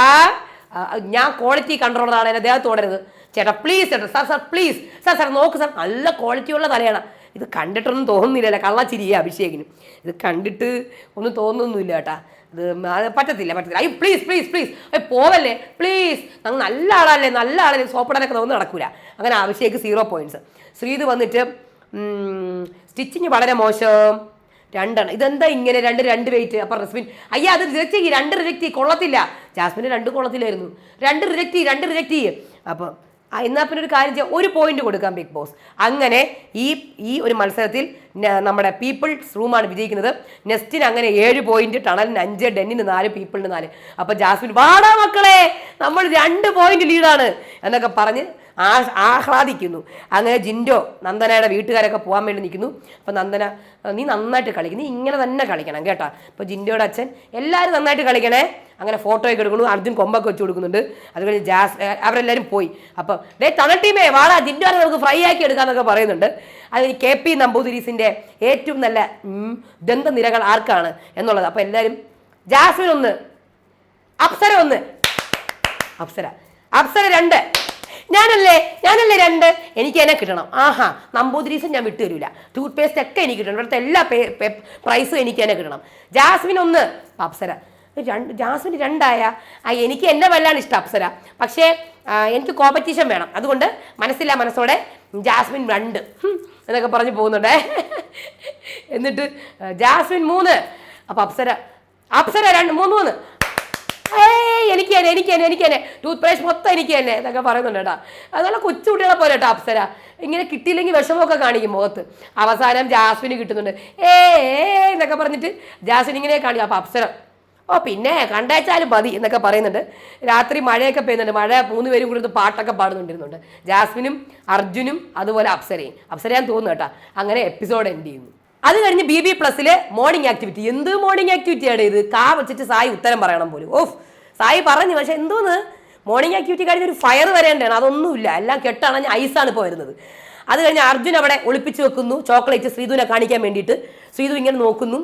ഞാൻ ക്വാളിറ്റി കൺട്രോളറാണ് എന്നെ ദേഹത്ത് തുടരുത് ചേട്ടാ പ്ലീസ് ചേട്ടാ sir sir please sir sir നോക്ക് സർ നല്ല ക്വാളിറ്റി ഉള്ള തലയാണ്. ഇത് കണ്ടിട്ടൊന്നും തോന്നുന്നില്ലല്ലോ കള്ളച്ചിരിയ അഭിഷേകിന്. ഇത് കണ്ടിട്ട് ഒന്നും തോന്നുന്നില്ല കേട്ടാ. ഇത് അത് പറ്റത്തില്ല പറ്റത്തില്ല. അയ്യോ പ്ലീസ് പ്ലീസ് പ്ലീസ് അയ്യോ പോവല്ലേ? പ്ലീസ് ഞങ്ങൾ നല്ല ആളല്ലേ നല്ല ആളല്ലേ. സോപ്പിടാനൊക്കെ തോന്നുന്നു നടക്കൂല. അങ്ങനെ അഭിഷേക് സീറോ പോയിന്റ്സ് ശ്രീത് വന്നിട്ട് സ്റ്റിച്ചിങ് വളരെ മോശം. രണ്ടെണ്ണം. ഇതെന്താ ഇങ്ങനെ രണ്ട് രണ്ട് വെയിറ്റ് അപ്പം റസ്മിൻ അയ്യാ അത് റിജക്റ്റ് ചെയ്യും. രണ്ട് റിജക്റ്റ് ചെയ്യും. കൊള്ളത്തില്ല. ജാസ്മിന് രണ്ട് കൊള്ളത്തില്ലായിരുന്നു. രണ്ട് റിജക്റ്റ് ചെയ്യും രണ്ട് റിജക്റ്റ് ചെയ്യും. അപ്പം എന്നാൽ പിന്നെ ഒരു കാര്യം ചെയ്യാം. ഒരു പോയിന്റ് കൊടുക്കാം ബിഗ് ബോസ് അങ്ങനെ ഈ ഈ ഒരു മത്സരത്തിൽ നമ്മുടെ പീപ്പിൾസ് റൂമാണ് വിജയിക്കുന്നത്. നെസ്റ്റിന് അങ്ങനെ ഏഴ് പോയിന്റ് ടണലിന് അഞ്ച് ഡെന്നിന് നാല് പീപ്പിളിന് നാല്. അപ്പൊ ജാസ്മിൻ വാടാ മക്കളെ നമ്മൾ രണ്ട് പോയിന്റ് ലീഡാണ് എന്നൊക്കെ പറഞ്ഞ് ആ ആഹ്ലാദിക്കുന്നു. അങ്ങനെ ജിൻഡോ നന്ദനയുടെ വീട്ടുകാരൊക്കെ പോകാൻ വേണ്ടി നിൽക്കുന്നു. അപ്പം നന്ദന നീ നന്നായിട്ട് കളിക്കും നീ ഇങ്ങനെ തന്നെ കളിക്കണം കേട്ടോ. അപ്പോൾ ജിൻഡോയുടെ അച്ഛൻ എല്ലാവരും നന്നായിട്ട് കളിക്കണേ. അങ്ങനെ ഫോട്ടോയൊക്കെ എടുക്കുന്നു. അർജുൻ കൊമ്പൊക്കെ വെച്ച് കൊടുക്കുന്നുണ്ട്. അത് കഴിഞ്ഞ് ജാസ് അവരെല്ലാവരും പോയി. അപ്പം ഡേ തണൽ ടീമേ വാടാ ജിൻഡോ നമുക്ക് ഫ്രൈ ആക്കി എടുക്കാമെന്നൊക്കെ പറയുന്നുണ്ട്. അതിന് കെ പി നമ്പൂതിരീസിന്റെ ഏറ്റവും നല്ല ദന്തനിരകൾ ആർക്കാണ് എന്നുള്ളത്. അപ്പോൾ എല്ലാവരും ജാസ്മിൻ ഒന്ന് അപ്സര ഒന്ന്. അപ്സര. അപ്സര രണ്ട്. ഞാനല്ലേ ഞാനല്ലേ രണ്ട്? എനിക്ക് എന്നെ കിട്ടണം. ആഹാ നമ്പൂതിരീസും ഞാൻ വിട്ടു തരില്ല ടൂത്ത് പേസ്റ്റ് ഒക്കെ എനിക്ക് കിട്ടണം. ഇവിടുത്തെ എല്ലാ പ്രൈസും എനിക്ക് തന്നെ കിട്ടണം. ജാസ്മിൻ ഒന്ന് അപ്സര. രണ്ട് ജാസ്മിൻ രണ്ടായ ആ എനിക്ക് എന്നെ വല്ലാണ് ഇഷ്ടം അപ്സര. പക്ഷേ എനിക്ക് കോമ്പറ്റീഷൻ വേണം. അതുകൊണ്ട് മനസ്സില്ല മനസ്സോടെ ജാസ്മിൻ രണ്ട്. എന്നൊക്കെ പറഞ്ഞ് പോകുന്നുണ്ടേ. എന്നിട്ട് ജാസ്മിൻ മൂന്ന്. അപ്പോൾ അപ്സര അപ്സര രണ്ട് മൂന്ന് മൂന്ന്. എനിക്ക് തന്നെ എനിക്ക് തന്നെ എനിക്ക് തന്നെ ടൂത്ത് ബ്രഷ് മൊത്തം എനിക്ക് തന്നെ എന്നൊക്കെ പറയുന്നുണ്ട് കേട്ടോ. അതുപോലെ കൊച്ചുകുട്ടികളെ പോലെ കേട്ടോ അപ്സര. ഇങ്ങനെ കിട്ടിയില്ലെങ്കിൽ വിഷമമൊക്കെ കാണിക്കും മുഖത്ത്. അവസാനം ജാസ്മിന് കിട്ടുന്നുണ്ട്. ഏ എന്നൊക്കെ പറഞ്ഞിട്ട് ജാസ്മിൻ ഇങ്ങനെ കാണിക്കും. അപ്പോൾ അപ്സര ഓ പിന്നെ കണ്ടേച്ചാലും മതി എന്നൊക്കെ പറയുന്നുണ്ട്. രാത്രി മഴയൊക്കെ പെയ്യുന്നുണ്ട്. മഴ മൂന്ന് പേരും കൂടി പാട്ടൊക്കെ പാടുന്നുണ്ടിരുന്നുണ്ട്. ജാസ്മിനും അർജുനും അതുപോലെ അപ്സരയും. അപ്സരയാൻ തോന്നുന്നു കേട്ടോ. അങ്ങനെ എപ്പിസോഡ് എൻഡ് ചെയ്യുന്നു. അത് കഴിഞ്ഞ് ബി ബി പ്ലസ്സിലെ മോർണിംഗ് ആക്ടിവിറ്റി എന്ത് മോർണിംഗ് ആക്ടിവിറ്റിയാണ് ഇത്? കാ വെച്ചിട്ട് സായി ഉത്തരം പറയണം പോലും. ഓഫ്. സായി പറഞ്ഞു. പക്ഷെ എന്തോന്ന്? മോർണിംഗ് ആക്ടിവിറ്റി കഴിഞ്ഞ് ഒരു ഫയർ വരേണ്ടതാണ് അതൊന്നുമില്ല. എല്ലാം കെട്ടാണ് ഐസാണ് ഇപ്പോൾ വരുന്നത്. അത് കഴിഞ്ഞ് അർജുൻ അവിടെ ഒളിപ്പിച്ച് വെക്കുന്നു. ചോക്ലേറ്റ് ശ്രീധുവിനെ കാണിക്കാൻ വേണ്ടിയിട്ട്. ശ്രീധു ഇങ്ങനെ നോക്കുന്നു.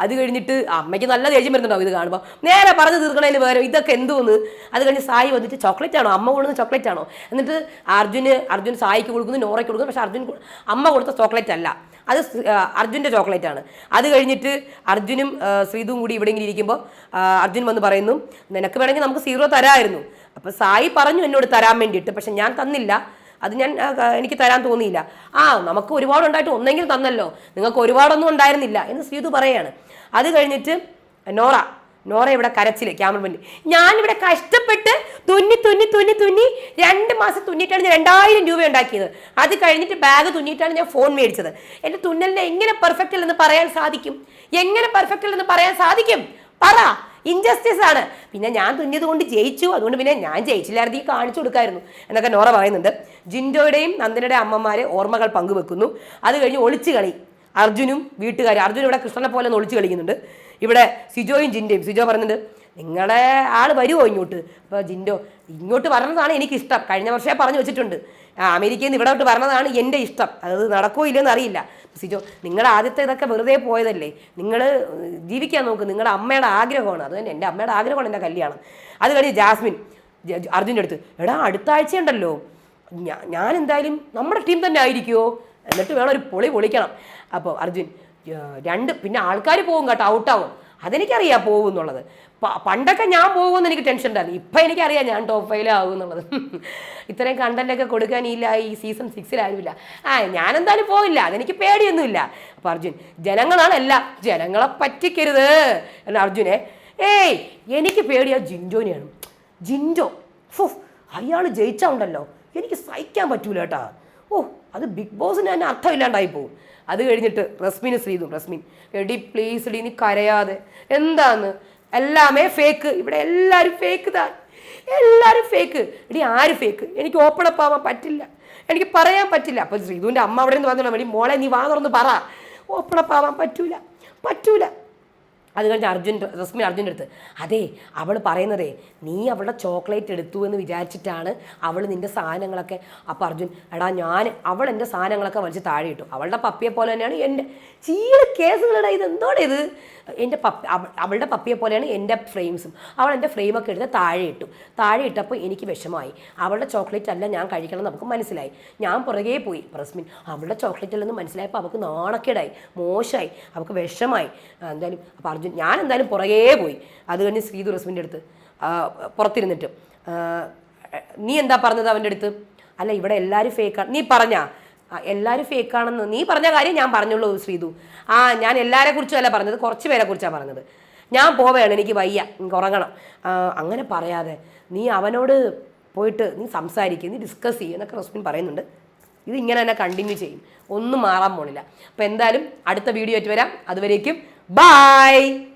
അത് കഴിഞ്ഞിട്ട് അമ്മയ്ക്ക് നല്ല ദേഷ്യം വരുന്നുണ്ടാവും ഇത് കാണുമ്പോൾ നേരെ പറഞ്ഞു തീർക്കണതിന് പകരം ഇതൊക്കെ എന്തോന്ന്? അത് കഴിഞ്ഞ് സായി വന്നിട്ട് ചോക്ലേറ്റ് ആണോ? അമ്മ കൊടുക്കുന്ന ചോക്ലേറ്റ് ആണോ? എന്നിട്ട് അർജുന് അർജുൻ സായിക്ക് കൊടുക്കുന്നു നോറയ്ക്ക് കൊടുക്കുന്നു. പക്ഷെ അർജുൻ അമ്മ കൊടുത്ത ചോക്ലേറ്റ് അല്ല. അത് സ്- അർജുന്റെ ചോക്ലേറ്റ് ആണ്. അത് കഴിഞ്ഞിട്ട് അർജുനും ശ്രീതും കൂടി ഇവിടെ ഇങ്ങനെ ഇരിക്കുമ്പോൾ അർജുൻ വന്ന് പറയുന്നു നിനക്ക് വേണമെങ്കിൽ നമുക്ക് സീറോ തരാമായിരുന്നു. അപ്പോൾ സായി പറഞ്ഞു എന്നോട് തരാൻ വേണ്ടിയിട്ട്. പക്ഷെ ഞാൻ തന്നില്ല. അത് ഞാൻ എനിക്ക് തരാൻ തോന്നിയില്ല. ആ നമുക്ക് ഒരുപാട് ഉണ്ടായിട്ട് ഒന്നെങ്കിലും തന്നല്ലോ. നിങ്ങൾക്ക് ഒരുപാടൊന്നും ഉണ്ടായിരുന്നില്ല എന്ന് ശ്രീതു പറയാണ്. അത് കഴിഞ്ഞിട്ട് നോറ നോറ ഇവിടെ കരച്ചിൽ ക്യാമറമാൻ ഇവിടെ കഷ്ടപ്പെട്ട് തുന്നി തുന്നി തുന്നി തുന്നി രണ്ട് മാസം തുന്നിയിട്ടാണ് ഞാൻ രണ്ടായിരം രൂപ ഉണ്ടാക്കിയത്. അത് കഴിഞ്ഞിട്ട് ബാഗ് തുന്നിയിട്ടാണ് ഞാൻ ഫോൺ മേടിച്ചത്. എന്റെ തുന്നലിനെ എങ്ങനെ പെർഫെക്റ്റ് അല്ലെന്ന് പറയാൻ സാധിക്കും? എങ്ങനെ പെർഫെക്റ്റ് അല്ലെന്ന് പറയാൻ സാധിക്കും? പറ. ഇൻജസ്റ്റിസ് ആണ്. പിന്നെ ഞാൻ തുന്നിയത് കൊണ്ട് ജയിച്ചു. അതുകൊണ്ട് പിന്നെ ഞാൻ ജയിച്ചില്ലായിരുന്നു. ഈ കാണിച്ചു കൊടുക്കായിരുന്നു. എന്നൊക്കെ നോറ പറയുന്നുണ്ട്. ജിൻഡോയുടെയും നന്ദനയുടെ അമ്മമാരെ ഓർമ്മകൾ പങ്കുവെക്കുന്നു. അത് കഴിഞ്ഞ് ഒളിച്ചു കളി. അർജുനും വീട്ടുകാരും. അർജുൻ ഇവിടെ കൃഷ്ണനെ പോലെ ഒളിച്ചു കളിക്കുന്നുണ്ട്. ഇവിടെ സിജോയും ജിൻഡയും. സിജോ പറയുന്നുണ്ട് നിങ്ങളെ ആൾ വരുമോ ഇങ്ങോട്ട്? അപ്പോൾ ജിൻഡോ ഇങ്ങോട്ട് വരണതാണ് എനിക്കിഷ്ടം. കഴിഞ്ഞ വർഷമേ പറഞ്ഞു വെച്ചിട്ടുണ്ട്. അമേരിക്കയിൽ നിന്ന് ഇവിടോട്ട് വരണതാണ് എന്റെ ഇഷ്ടം. അത് നടക്കുമോ ഇല്ലെന്ന് അറിയില്ല. സിജോ നിങ്ങളുടെ ആദ്യത്തെ ഇതൊക്കെ വെറുതെ പോയതല്ലേ? നിങ്ങൾ ജീവിക്കാൻ നോക്ക്. നിങ്ങളുടെ അമ്മയുടെ ആഗ്രഹമാണ്. അത് തന്നെ. എന്റെ അമ്മയുടെ ആഗ്രഹമാണ് എന്റെ കല്യാണം. അത് കഴിഞ്ഞ് ജാസ്മിൻ അർജുന്റെ അടുത്ത് എടാ അടുത്ത ആഴ്ച ഉണ്ടല്ലോ ഞാൻ എന്തായാലും നമ്മുടെ ടീം തന്നെ ആയിരിക്കുമോ എന്നിട്ട് വേണം ഒരു പൊളി പൊളിക്കണം. അപ്പോൾ അർജുൻ രണ്ട് പിന്നെ ആൾക്കാർ പോകും കേട്ടോ. ഔട്ടാവും. അതെനിക്കറിയാം പോകും എന്നുള്ളത് പണ്ടൊക്കെ ഞാൻ പോകുമെന്ന് എനിക്ക് ടെൻഷൻ ഉണ്ടായിരുന്നു. ഇപ്പം എനിക്കറിയാം ഞാൻ ടോപ്പ് ഫൈവിലാവും എന്നുള്ളത് ഇത്രയും കണ്ടന്റൊക്കെ കൊടുക്കാനില്ല ഈ സീസൺ സിക്സിലാരുമില്ല ആ ഞാനെന്തായാലും പോകില്ല. അതെനിക്ക് പേടിയൊന്നുമില്ല. അപ്പം അർജുൻ ജനങ്ങളാണ് എല്ലാം. ജനങ്ങളെ പറ്റിക്കരുത്. എന്ന അർജുനെ ഏയ് എനിക്ക് പേടിയാ ജിൻജോനെയാണ് ജിൻജോ ഫു അയാൾ ജയിച്ചാ ഉണ്ടല്ലോ. എനിക്ക് സഹിക്കാൻ പറ്റൂല കേട്ടാ. ഓ അത് ബിഗ് ബോസിന് തന്നെ അർത്ഥമില്ലാണ്ടായി പോകും അത് കഴിഞ്ഞിട്ട് റസ്മിന് ശ്രീതു റസ്മിൻ എടി പ്ലീസ് ഡി കരയാതെ. എന്താന്ന്? എല്ലാമേ ഫേക്ക് ഇവിടെ എല്ലാവരും ഫേക്ക് താ. എല്ലാവരും ഫേക്ക് എടി ആര് ഫേക്ക് എനിക്ക് ഓപ്പൺ അപ്പ് ആവാൻ പറ്റില്ല. എനിക്ക് പറയാൻ പറ്റില്ല. അപ്പം ശ്രീതുവിന്റെ അമ്മ അവിടെ നിന്ന് എടി മോളെ നീ വാ തുറന്ന് പറ. ഓപ്പൺ അപ്പ് ആവാൻ പറ്റൂല. പറ്റൂല. അത് കഴിഞ്ഞ് അർജുൻ റസ്മി അർജുന്റെ അടുത്ത് അതെ അവൾ പറയുന്നതേ നീ അവളുടെ ചോക്ലേറ്റ് എടുത്തു എന്ന് വിചാരിച്ചിട്ടാണ് അവൾ നിന്റെ സാധനങ്ങളൊക്കെ അപ്പോൾ അർജുൻ എടാ ഞാൻ അവൾ എന്റെ സാധനങ്ങളൊക്കെ വലിച്ച് താഴെ ഇട്ടു. അവളുടെ പപ്പിയെ പോലെ തന്നെയാണ് എന്റെ ചീല കേസുകളടാ ഇത് എന്തോടെ ഇത്? എന്റെ പപ്പ അവ- അവളുടെ പപ്പിയെ പോലെയാണ് എന്റെ ഫ്രെയിംസും. അവൾ എന്റെ ഫ്രെയിമൊക്കെ എടുത്ത് താഴെ ഇട്ടു. താഴെ ഇട്ടപ്പോൾ എനിക്ക് വിഷമമായി. അവളുടെ ചോക്ലേറ്റ് അല്ല ഞാൻ കഴിക്കണം നമുക്ക് മനസ്സിലായി. ഞാൻ പുറകെ പോയി. റസ്മിൻ അവളുടെ ചോക്ലേറ്റ് അല്ലെന്ന് മനസ്സിലായപ്പോൾ അവൾക്ക് നാണക്കേടായി. മോശമായി. അവൾക്ക് വിഷമായി എന്തായാലും അപ്പോൾ അർജുൻ ഞാൻ എന്തായാലും പുറകേ പോയി. അത് കഴിഞ്ഞ് ശ്രീതു റസ്മിന്റെ അടുത്ത് പുറത്തിരുന്നിട്ട് നീ എന്താ പറഞ്ഞത് അവന്റെ അടുത്ത്? അല്ല ഇവിടെ എല്ലാവരും ഫേക്കാണ് നീ പറഞ്ഞാ? എല്ലാവരും ഫേക്കാണെന്ന് നീ പറഞ്ഞ കാര്യം ഞാൻ പറഞ്ഞുള്ളൂ ശ്രീതു. ആ ഞാൻ എല്ലാവരെ കുറിച്ചും അല്ല പറഞ്ഞത് കുറച്ച് പേരെ കുറിച്ചാണ് പറഞ്ഞത്. ഞാൻ പോവുകയാണ് എനിക്ക് വയ്യ എനിക്ക് ഉറങ്ങണം. അങ്ങനെ പറയാതെ നീ അവനോട് പോയിട്ട് നീ സംസാരിക്കുക നീ ഡിസ്കസ് ചെയ്യുക എന്നൊക്കെ റസ്മിൻ പറയുന്നുണ്ട്. ഇത് ഇങ്ങനെ തന്നെ കണ്ടിന്യൂ ചെയ്യും. ഒന്നും മാറാൻ പോണില്ല. അപ്പോൾ എന്തായാലും അടുത്ത വീഡിയോ ആയിട്ട് വരാം. അതുവരേക്കും Bye!